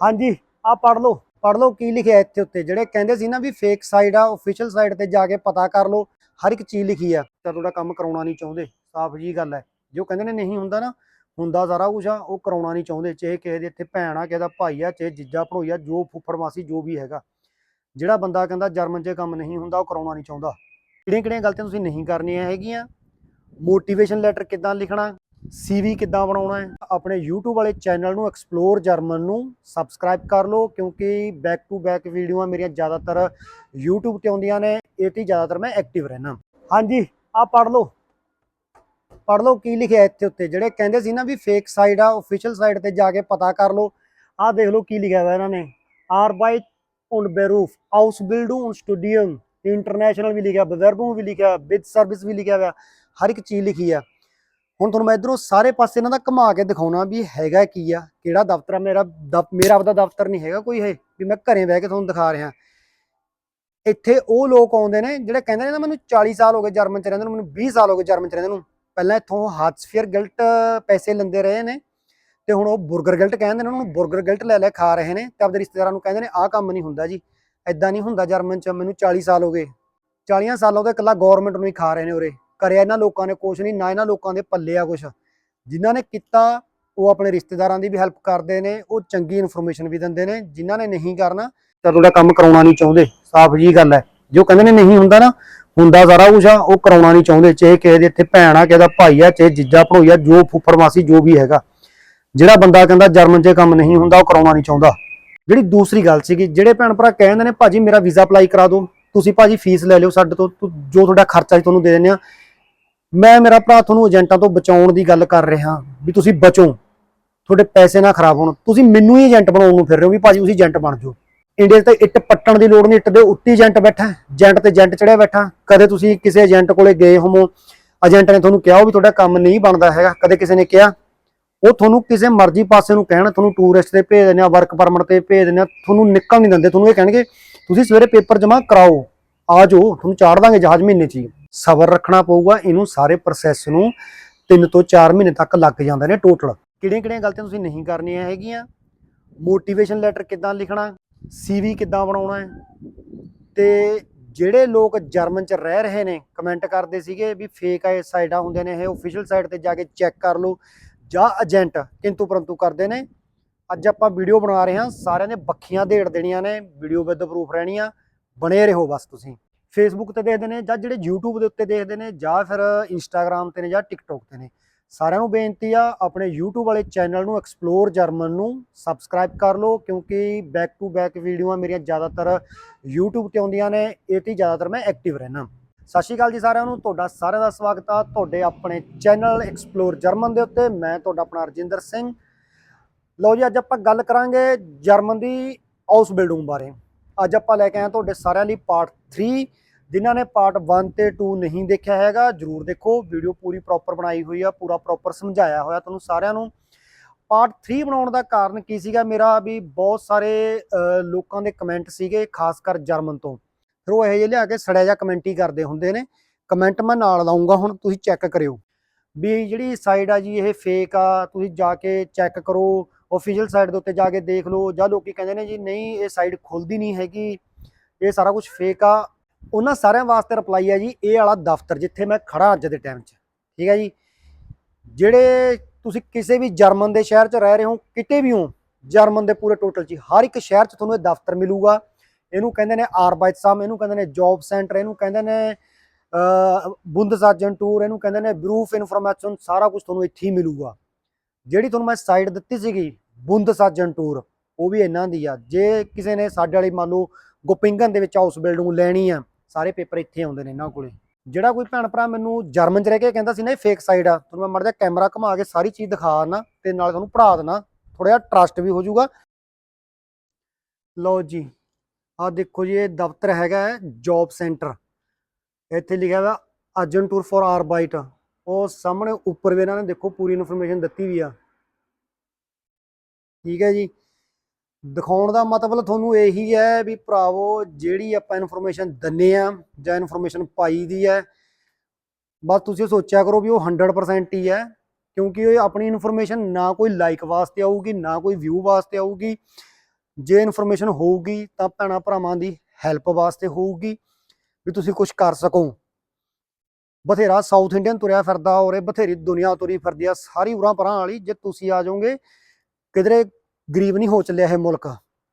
ਹਾਂਜੀ, ਆ ਪੜ ਲਓ ਪੜ ਲਓ ਕੀ ਲਿਖਿਆ ਇੱਥੇ ਉੱਤੇ। ਜਿਹੜੇ ਕਹਿੰਦੇ ਸੀ ਨਾ ਵੀ ਫੇਕ ਸਾਈਟ ਆ ਅਫੀਸ਼ੀਅਲ ਸਾਈਟ ਤੇ ਜਾ ਕੇ ਪਤਾ ਕਰ ਲਓ, ਹਰ ਇੱਕ ਚੀਜ਼ ਲਿਖੀ ਆ। ਤਾਂ ਤੁਹਾਡਾ ਕੰਮ ਕਰਾਉਣਾ ਨਹੀਂ ਚਾਹੁੰਦੇ, ਸਾਫ਼ ਜੀ ਗੱਲ ਹੈ ਜੋ ਕਹਿੰਦੇ ਨੇ ਨਹੀਂ ਹੁੰਦਾ ਨਾ, ਹੁੰਦਾ ਸਾਰਾ ਕੁਝ ਆ, ਉਹ ਕਰਾਉਣਾ ਨਹੀਂ ਚਾਹੁੰਦੇ, ਚਾਹੇ ਕਿਸੇ ਦੇ ਇੱਥੇ ਭੈਣ ਆ, ਕਿਸੇ ਦਾ ਭਾਈ ਆ, ਚਾਹੇ ਜੀਜਾ ਭਣੋਈ ਆ, ਜੋ ਫੁੱਫੜ ਮਾਸੀ ਜੋ ਵੀ ਹੈਗਾ। ਜਿਹੜਾ ਬੰਦਾ ਕਹਿੰਦਾ ਜਰਮਨ 'ਚ ਕੰਮ ਨਹੀਂ ਹੁੰਦਾ, ਉਹ ਕਰਾਉਣਾ ਨਹੀਂ ਚਾਹੁੰਦਾ। ਕਿਹੜੀਆਂ ਕਿਹੜੀਆਂ ਗਲਤੀਆਂ ਤੁਸੀਂ ਨਹੀਂ ਕਰਨੀਆਂ ਹੈਗੀਆਂ? ਮੋਟੀਵੇਸ਼ਨ ਲੈਟਰ ਕਿੱਦਾਂ ਲਿਖਣਾ? ਸੀਵੀ ਕਿੱਦਾਂ ਬਣਾਉਣਾ ਹੈ? ਆਪਣੇ YouTube ਵਾਲੇ ਚੈਨਲ ਨੂੰ ਐਕਸਪਲੋਰ ਜਰਮਨ ਨੂੰ ਸਬਸਕ੍ਰਾਈਬ ਕਰ ਲਓ ਕਿਉਂਕਿ ਬੈਕ ਟੂ ਬੈਕ ਵੀਡੀਓਆਂ ਮੇਰੀਆਂ ਜ਼ਿਆਦਾਤਰ YouTube ਤੇ ਆਉਂਦੀਆਂ ਨੇ ਇਹ ਤੇ ਜ਼ਿਆਦਾਤਰ ਮੈਂ ਐਕਟਿਵ ਰਹਿਣਾ ਹਾਂਜੀ ਆ ਪੜ ਲਓ। ਪੜ ਲਓ ਕੀ ਲਿਖਿਆ ਇੱਥੇ ਉੱਤੇ ਜਿਹੜੇ ਕਹਿੰਦੇ ਸੀ ਨਾ ਵੀ ਫੇਕ ਸਾਈਟ ਆ ਅਫੀਸ਼ੀਅਲ ਸਾਈਟ ਤੇ ਜਾ ਕੇ ਪਤਾ ਕਰ ਲਓ ਆਹ ਦੇਖ ਲਓ ਕੀ ਲਿਖਿਆ ਹੋਇਆ ਇਹਨਾਂ ਨੇ। ਆਰਬਾਈਟ und Beruf, Ausbildung und ਸਟੂਡੀਅਮ ਇੰਟਰਨੈਸ਼ਨਲ ਵੀ ਲਿਖਿਆ ਬਵਰਬੂ ਵੀ ਲਿਖਿਆ ਵਿਦ ਸਰਵਿਸ ਵੀ ਲਿਖਿਆ ਹੋਇਆ ਹਰ ਇੱਕ ਚੀਜ਼ ਲਿਖੀ ਆ। ਹੁਣ ਤੁਹਾਨੂੰ ਮੈਂ ਇਧਰੋਂ ਸਾਰੇ ਪਾਸੇ ਇਹਨਾਂ ਦਾ ਘੁਮਾ ਕੇ ਦਿਖਾਉਣਾ ਵੀ ਹੈਗਾ ਕੀ ਆ, ਕਿਹੜਾ ਦਫ਼ਤਰ ਆ, ਮੇਰਾ ਮੇਰਾ ਆਪਦਾ ਦਫ਼ਤਰ ਨਹੀਂ ਹੈਗਾ ਕੋਈ ਇਹ, ਵੀ ਮੈਂ ਘਰੇ ਬਹਿ ਕੇ ਤੁਹਾਨੂੰ ਦਿਖਾ ਰਿਹਾ। ਇੱਥੇ ਉਹ ਲੋਕ ਆਉਂਦੇ ਨੇ ਜਿਹੜੇ ਕਹਿੰਦੇ ਨੇ ਨਾ ਮੈਨੂੰ 40 ਸਾਲ ਹੋ ਗਏ ਜਰਮਨ ਚ ਰਹਿੰਦੇ ਨੂੰ, ਮੈਨੂੰ 20 ਸਾਲ ਹੋ ਗਏ ਜਰਮਨ ਚ ਰਹਿੰਦੇ ਨੂੰ। ਪਹਿਲਾਂ ਇੱਥੋਂ ਹਾਟਸਫੀਅਰ ਗਿਲਟ ਪੈਸੇ ਲੈਂਦੇ ਰਹੇ ਨੇ ਤੇ ਹੁਣ ਉਹ 버ਗਰ ਗਿਲਟ ਕਹਿੰਦੇ ਨੇ, ਉਹਨਾਂ ਨੂੰ 버ਗਰ ਗਿਲਟ ਲੈ ਲੈ ਖਾ ਰਹੇ ਨੇ ਤੇ ਆਪਦੇ ਰਿਸ਼ਤੇਦਾਰਾਂ ਨੂੰ ਕਹਿੰਦੇ ਨੇ, ਆਹ ਕੰਮ ਨਹੀਂ ਹੁੰਦਾ ਜੀ ਐਦਾਂ ਨਹੀਂ ਹੁੰਦਾ ਜਰਮਨ ਚ, ਮੈਨੂੰ 40 ਸਾਲ ਹੋ ਗਏ। 40 ਸਾਲਾਂ ਤੋਂ ਇਕੱਲਾ ਗਵਰਨਮੈਂਟ ਨੂੰ ਹੀ ਖਾ ਰਹੇ ਨੇ ਉਰੇ। ਕਰਿਆ ਇਹਨਾਂ ਲੋਕਾਂ ਨੇ, ਕੁਛ ਨਹੀਂ, ਨਾ ਇਹਨਾਂ ਲੋਕਾਂ ਦੇ ਪੱਲੇ ਆ ਕੁਛ। ਜਿਨ੍ਹਾਂ ਨੇ ਕੀਤਾ, ਉਹ ਆਪਣੇ ਰਿਸ਼ਤੇਦਾਰਾਂ ਦੀ ਵੀ ਹੈਲਪ ਕਰਦੇ ਨੇ, ਉਹ ਚੰਗੀ ਇਨਫੋਰਮੇਸ਼ਨ ਵੀ ਦਿੰਦੇ ਨੇ, ਜਿਨ੍ਹਾਂ ਨੇ ਨਹੀਂ ਕਰਨਾ, ਤਾਂ ਤੁਹਾਡਾ ਕੰਮ ਕਰਾਉਣਾ ਨਹੀਂ ਚਾਹੁੰਦੇ। ਸਾਫ਼ ਜੀ ਗੱਲ ਹੈ। ਜੋ ਕਹਿੰਦੇ ਨੇ ਨਹੀਂ ਹੁੰਦਾ ਨਾ, ਹੁੰਦਾ ਸਾਰਾ ਕੁਝ ਆ, ਉਹ ਕਰਾਉਣਾ ਨਹੀਂ ਚਾਹੁੰਦੇ, ਚਾਹੇ ਕਿਸੇ ਦੇ ਇੱਥੇ ਭੈਣ ਆ, ਕਿਸੇ ਦਾ ਭਾਈ ਆ, ਚਾਹੇ ਜੀਜਾ ਭਣੋਈ ਆ, ਜੋ ਫੁੱਫੜ ਮਾਸੀ ਜੋ ਵੀ ਹੈਗਾ। ਜਿਹੜਾ ਬੰਦਾ ਕਹਿੰਦਾ ਜਰਮਨ 'ਚ ਕੰਮ ਨਹੀਂ ਹੁੰਦਾ, ਉਹ ਕਰਾਉਣਾ ਨਹੀਂ ਚਾਹੁੰਦਾ। ਜਿਹੜੀ ਦੂਸਰੀ ਗੱਲ ਸੀਗੀ, ਜਿਹੜੇ ਭੈਣ ਭਰਾ ਕਹਿੰਦੇ ਨੇ, ਭਾਜੀ, ਮੇਰਾ ਵੀਜ਼ਾ ਅਪਲਾਈ ਕਰਾ ਦਿਓ। ਤੁਸੀਂ ਭਾਜੀ ਫੀਸ ਲੈ ਲਿਓ ਸਾਡੇ ਤੋਂ। ਜੋ ਤੁਹਾਡਾ ਖਰਚਾ ਸੀ ਤੁਹਾਨੂੰ ਦੇ ਦਿੰਦੇ ਆ ਮੈਂ ਮੇਰਾ ਭਰਾ ਤੁਹਾਨੂੰ ਏਜੰਟਾਂ ਤੋਂ ਬਚਾਉਣ ਦੀ ਗੱਲ ਕਰ ਰਿਹਾ ਵੀ ਤੁਸੀਂ ਬਚੋ। ਤੁਹਾਡੇ ਪੈਸੇ ਨਾ ਖਰਾਬ ਹੋਣ। ਤੁਸੀਂ ਮੈਨੂੰ ਹੀ ਏਜੰਟ ਬਣਾਉਣ ਨੂੰ ਫਿਰ ਰਹੇ ਹੋ ਵੀ ਭਾਜੀ ਤੁਸੀਂ ਏਜੰਟ ਬਣ ਜਾਓ। ਇੰਡੀਆ 'ਚ ਤਾਂ ਇੱਟ ਪੱਟਣ ਦੀ ਲੋੜ ਨਹੀਂ, ਇੱਟ ਦੇ ਉੱਤੇ ਏਜੰਟ ਬੈਠਾ। ਏਜੰਟ ਤੇ ਏਜੰਟ ਚੜਿਆ ਬੈਠਾ। ਕਦੇ ਤੁਸੀਂ ਕਿਸੇ ਏਜੰਟ ਕੋਲੇ ਗਏ ਹੋਵੋ, ਏਜੰਟ ਨੇ ਤੁਹਾਨੂੰ ਕਿਹਾ ਉਹ ਵੀ ਤੁਹਾਡਾ ਕੰਮ ਨਹੀਂ ਬਣਦਾ ਹੈਗਾ। ਕਦੇ ਕਿਸੇ ਨੇ ਕਿਹਾ, ਉਹ ਤੁਹਾਨੂੰ ਕਿਸੇ ਮਰਜ਼ੀ ਪਾਸੇ ਨੂੰ ਕਹਿਣ, ਤੁਹਾਨੂੰ ਟੂਰਿਸਟ ਤੇ ਭੇਜ ਦਿੰਦੇ ਆ ਵਰਕ ਪਰਮਿਟ ਤੇ ਭੇਜ ਦਿੰਦੇ ਆ, ਤੁਹਾਨੂੰ ਨਿਕਲ ਨਹੀਂ ਦਿੰਦੇ। ਤੁਹਾਨੂੰ ਇਹ ਕਹਿਣਗੇ, ਤੁਸੀਂ ਸਵੇਰੇ ਪੇਪਰ ਜਮ੍ਹਾਂ ਕਰਾਓ, ਆ ਜਾਓ, ਤੁਹਾਨੂੰ ਚਾੜ ਦਾਂਗੇ ਜਹਾਜ਼ ਮਹੀਨੇ ਚ ਹੀ। ਸਬਰ ਰੱਖਣਾ ਪਊਗਾ, ਇਹਨੂੰ ਸਾਰੇ ਪ੍ਰੋਸੈਸ ਨੂੰ 3 ਤੋਂ 4 ਮਹੀਨੇ ਤੱਕ ਲੱਗ ਜਾਂਦੇ ਨੇ ਟੋਟਲ ਕਿਹੜੀਆਂ ਕਿਹੜੀਆਂ ਗਲਤੀਆਂ ਤੁਸੀਂ ਨਹੀਂ ਕਰਨੀਆਂ ਹੈਗੀਆਂ? ਮੋਟੀਵੇਸ਼ਨ ਲੈਟਰ ਕਿੱਦਾਂ ਲਿਖਣਾ? ਸੀਵੀ ਕਿੱਦਾਂ ਬਣਾਉਣਾ ਹੈ? ਤੇ ਜਿਹੜੇ ਲੋਕ ਜਰਮਨ ਚ ਰਹਿ ਰਹੇ ਨੇ ਕਮੈਂਟ ਕਰਦੇ ਸੀਗੇ ਵੀ ਫੇਕ ਆਏ ਸਾਈਟਾਂ ਹੁੰਦੀਆਂ ਨੇ, ਇਹ ਅਫੀਸ਼ੀਅਲ ਸਾਈਟ ਤੇ ਜਾ ਕੇ ਚੈੱਕ ਕਰ ਲਓ, ਜਾਂ ਏਜੰਟ ਕਿੰਤੂ ਪਰੰਤੂ ਕਰਦੇ ਨੇ। ਅੱਜ ਆਪਾਂ ਵੀਡੀਓ ਬਣਾ ਰਹੇ ਹਾਂ, ਸਾਰਿਆਂ ਨੇ ਬੱਖੀਆਂ ਦੇੜ ਦੇਣੀਆਂ ਨੇ ਵੀਡੀਓ ਵਿਦ ਪ੍ਰੂਫ ਰਹਿਣੀਆਂ, ਬਣੇ ਰਹੋ ਬਸ ਤੁਸੀਂ। ਫੇਸਬੁੱਕ ਤੇ ਦੇਖਦੇ ਨੇ ਜਾਂ ਜਿਹੜੇ YouTube ਦੇ ਉੱਤੇ ਦੇਖਦੇ ਨੇ ਜਾਂ ਫਿਰ ਇੰਸਟਾਗ੍ਰam ਤੇ ਨੇ ਜਾਂ TikTok ਤੇ ਨੇ। ਸਾਰਿਆਂ ਨੂੰ ਬੇਨਤੀ ਆ, ਆਪਣੇ YouTube ਵਾਲੇ ਚੈਨਲ ਨੂੰ ਐਕਸਪਲੋਰ ਜਰਮਨ ਨੂੰ ਸਬਸਕ੍ਰਾਈਬ ਕਰ ਲਓ, ਕਿਉਂਕਿ ਬੈਕ ਟੂ ਬੈਕ ਵੀਡੀਓਆਂ ਮੇਰੀਆਂ ਜ਼ਿਆਦਾਤਰ YouTube ਤੇ ਆਉਂਦੀਆਂ ਨੇ, ਇਹ ਤੇ ਜ਼ਿਆਦਾਤਰ ਮੈਂ ਐਕਟਿਵ ਰਹਿਣਾ ਸਤਿ ਸ਼੍ਰੀ ਅਕਾਲ ਜੀ ਸਾਰਿਆਂ ਨੂੰ, ਤੁਹਾਡਾ ਸਾਰਿਆਂ ਦਾ ਸਵਾਗਤ ਆ। ਤੁਹਾਡੇ ਆਪਣੇ ਚੈਨਲ ਐਕਸਪਲੋਰ ਜਰਮਨ ਦੇ ਉੱਤੇ ਮੈਂ ਤੁਹਾਡਾ ਆਪਣਾ ਰਜਿੰਦਰ ਸਿੰਘ। ਲਓ ਜੀ, ਅੱਜ ਆਪਾਂ ਗੱਲ ਕਰਾਂਗੇ ਜਰਮਨ ਦੀ ਹਾਊਸ ਬਿਲਡਿੰਗ ਬਾਰੇ। ਅੱਜ ਆਪਾਂ ਲੈ ਕੇ ਆਏ ਤੁਹਾਡੇ ਸਾਰਿਆਂ ਲਈ ਪਾਰਟ 3 ਜਿਨ੍ਹਾਂ ਨੇ ਪਾਰਟ 1 ਤੇ 2 ਨਹੀਂ ਦੇਖਿਆ ਹੈਗਾ, ਜਰੂਰ ਦੇਖੋ ਵੀਡੀਓ ਪੂਰੀ ਪ੍ਰੋਪਰ ਬਣਾਈ ਹੋਈ ਆ, ਪੂਰਾ ਪ੍ਰੋਪਰ ਸਮਝਾਇਆ ਹੋਇਆ ਤੁਹਾਨੂੰ ਸਾਰਿਆਂ ਨੂੰ। ਪਾਰਟ 3 ਬਣਾਉਣ ਦਾ ਕਾਰਨ ਕੀ ਸੀਗਾ? ਮੇਰਾ ਵੀ ਬਹੁਤ ਸਾਰੇ ਲੋਕਾਂ ਦੇ ਕਮੈਂਟ ਸੀਗੇ, ਖਾਸ ਕਰ ਜਰਮਨ ਤੋਂ। ਫਿਰ ਉਹ ਇਹੋ ਜਿਹੇ ਲਿਆ ਕੇ ਸੜਿਆ ਜਿਹਾ ਕਮੈਂਟ ਹੀ ਕਰਦੇ ਹੁੰਦੇ ਨੇ। ਕਮੈਂਟ ਮੈਂ ਨਾਲ ਲਾਉਂਗਾ, ਹੁਣ ਤੁਸੀਂ ਚੈੱਕ ਕਰਿਓ। ਵੀ ਜਿਹੜੀ ਸਾਈਡ ਆ ਜੀ, ਇਹ ਫੇਕ ਆ, ਤੁਸੀਂ ਜਾ ਕੇ ਚੈੱਕ ਕਰੋ ਅਫੀਸ਼ੀਅਲ ਸਾਈਟ ਦੇ ਉੱਤੇ ਜਾ ਕੇ ਦੇਖ ਲਓ, ਜਾਂ ਲੋਕੀ ਕਹਿੰਦੇ ਨੇ ਜੀ, ਨਹੀਂ, ਇਹ ਸਾਈਟ ਖੁੱਲਦੀ ਨਹੀਂ ਹੈਗੀ, ਇਹ ਸਾਰਾ ਕੁਝ ਫੇਕ ਆ। ਉਹਨਾਂ ਸਾਰਿਆਂ ਵਾਸਤੇ ਰਿਪਲਾਈ ਹੈ ਜੀ, ਇਹ ਵਾਲਾ ਦਫ਼ਤਰ ਜਿੱਥੇ ਮੈਂ ਖੜਾ ਅੱਜ ਦੇ ਟਾਈਮ 'ਚ। ਠੀਕ ਹੈ ਜੀ? ਜਿਹੜੇ ਤੁਸੀਂ ਕਿਸੇ ਵੀ ਜਰਮਨ ਦੇ ਸ਼ਹਿਰ 'ਚ ਰਹਿ ਰਹੇ ਹੋ, ਕਿਤੇ ਵੀ ਹੋ, ਜਰਮਨ ਦੇ ਪੂਰੇ ਟੋਟਲ 'ਚ ਹਰ ਇੱਕ ਸ਼ਹਿਰ 'ਚ ਤੁਹਾਨੂੰ ਇਹ ਦਫ਼ਤਰ ਮਿਲੂਗਾ। ਇਹਨੂੰ ਕਹਿੰਦੇ ਨੇ ਆਰਬਾਈਟਸਾਮ ਇਹਨੂੰ ਕਹਿੰਦੇ ਨੇ ਜੌਬ ਸੈਂਟਰ ਇਹਨੂੰ ਕਹਿੰਦੇ ਨੇ ਬੁੰਦਸਾਜਨ ਇਹਨੂੰ ਕਹਿੰਦੇ ਨੇ ਬਰੂਫ ਇਨਫੋਰਮੇਸ਼ਨ ਸਾਰਾ ਕੁਝ ਤੁਹਾਨੂੰ ਇੱਥੇ ਹੀ ਮਿਲੂਗਾ। ਜਿਹੜੀ ਤੁਹਾਨੂੰ ਮੈਂ ਸਾਈਟ ਦਿੱਤੀ ਸੀਗੀ ਬੁੰਦਸਾਜਨ ਟੂਰ ਉਹ ਵੀ ਇਹਨਾਂ ਦੀ ਆ। ਜੇ ਕਿਸੇ ਨੇ ਸਾਡੇ ਵਾਲੀ ਮੰਨ ਲਓ ਗੋਪਿੰਗਨ ਦੇ ਵਿੱਚ ਹਾਊਸ ਬਿਲਡਿੰਗ ਲੈਣੀ ਆ ਸਾਰੇ ਪੇਪਰ ਇੱਥੇ ਆਉਂਦੇ ਨੇ ਇਹਨਾਂ ਕੋਲੇ। ਜਿਹੜਾ ਕੋਈ ਭੈਣ ਭਰਾ ਮੈਨੂੰ ਜਰਮਨ ਚ ਰਹਿ ਕੇ ਕਹਿੰਦਾ ਸੀ ਨਾ, ਇਹ ਫੇਕ ਸਾਈਡ ਆ ਤੁਹਾਨੂੰ ਮੈਂ ਮੜ ਜਾ ਕੈਮਰਾ ਘੁਮਾ ਕੇ ਸਾਰੀ ਚੀਜ਼ ਦਿਖਾ ਦਿੰਦਾ ਤੇ ਨਾਲ ਤੁਹਾਨੂੰ ਪੜ੍ਹਾ ਦੇਣਾ ਥੋੜਾ ਜਿਹਾ ਟਰਸਟ ਵੀ ਹੋ ਜਾਊਗਾ। ਲਓ ਜੀ, ਆਹ ਦੇਖੋ ਜੀ, ਇਹ ਦਫ਼ਤਰ ਹੈਗਾ ਹੈ ਜੌਬ ਸੈਂਟਰ ਇੱਥੇ ਲਿਖਿਆ ਹੋਇਆ ਅਰਜਨ ਟੂਰ ਫॉर ਆਰਬਾਈਟ ਉਹ ਸਾਹਮਣੇ ਉੱਪਰ ਵੀ ਇਹਨਾਂ ਨੇ ਦੇਖੋ ਪੂਰੀ ਇਨਫੋਰਮੇਸ਼ਨ ਦਿੱਤੀ ਵੀ ਆ। ਠੀਕ ਹੈ ਜੀ। ਦਿਖਾਉਣ ਦਾ ਮਤਲਬ ਤੁਹਾਨੂੰ ਇਹੀ ਹੈ ਵੀ ਭਰਾਵੋ, ਜਿਹੜੀ ਆਪਾਂ ਇਨਫੋਰਮੇਸ਼ਨ ਦਿੰਨੇ ਆ ਜਾਂ ਇਨਫੋਰਮੇਸ਼ਨ ਪਾਈ ਦੀ ਹੈ, ਬਸ ਤੁਸੀਂ ਸੋਚਿਆ ਕਰੋ ਵੀ ਉਹ 100% ਹੀ ਹੈ, ਕਿਉਂਕਿ ਇਹ ਆਪਣੀ ਇਨਫੋਰਮੇਸ਼ਨ ਨਾ ਕੋਈ ਲਾਈਕ ਵਾਸਤੇ ਆਊਗੀ, ਨਾ ਕੋਈ ਵਿਊ ਵਾਸਤੇ ਆਊਗੀ। ਜੇ ਇਨਫੋਰਮੇਸ਼ਨ ਹੋਊਗੀ ਤਾਂ ਭੈਣਾਂ ਭਰਾਵਾਂ ਦੀ ਹੈਲਪ ਵਾਸਤੇ ਹੋਊਗੀ, ਵੀ ਤੁਸੀਂ ਕੁਝ ਕਰ ਸਕੋ। ਬਥੇਰਾ ਸਾਊਥ ਇੰਡੀਅਨ ਤੁਰਿਆ ਫਿਰਦਾ ਔਰ ਬਥੇਰੀ ਦੁਨੀਆ ਤੁਰੀ ਫਿਰਦੀ ਆ, ਸਾਰੀ ਉਰਾਂ ਪਰਾਂ ਵਾਲੀ, ਜੇ ਤੁਸੀਂ ਆ ਜਾਓਗੇ, ਕਿਧਰੇ ਗਰੀਬ ਨਹੀਂ ਹੋ ਚੱਲਿਆ ਇਹ ਮੁਲਕ।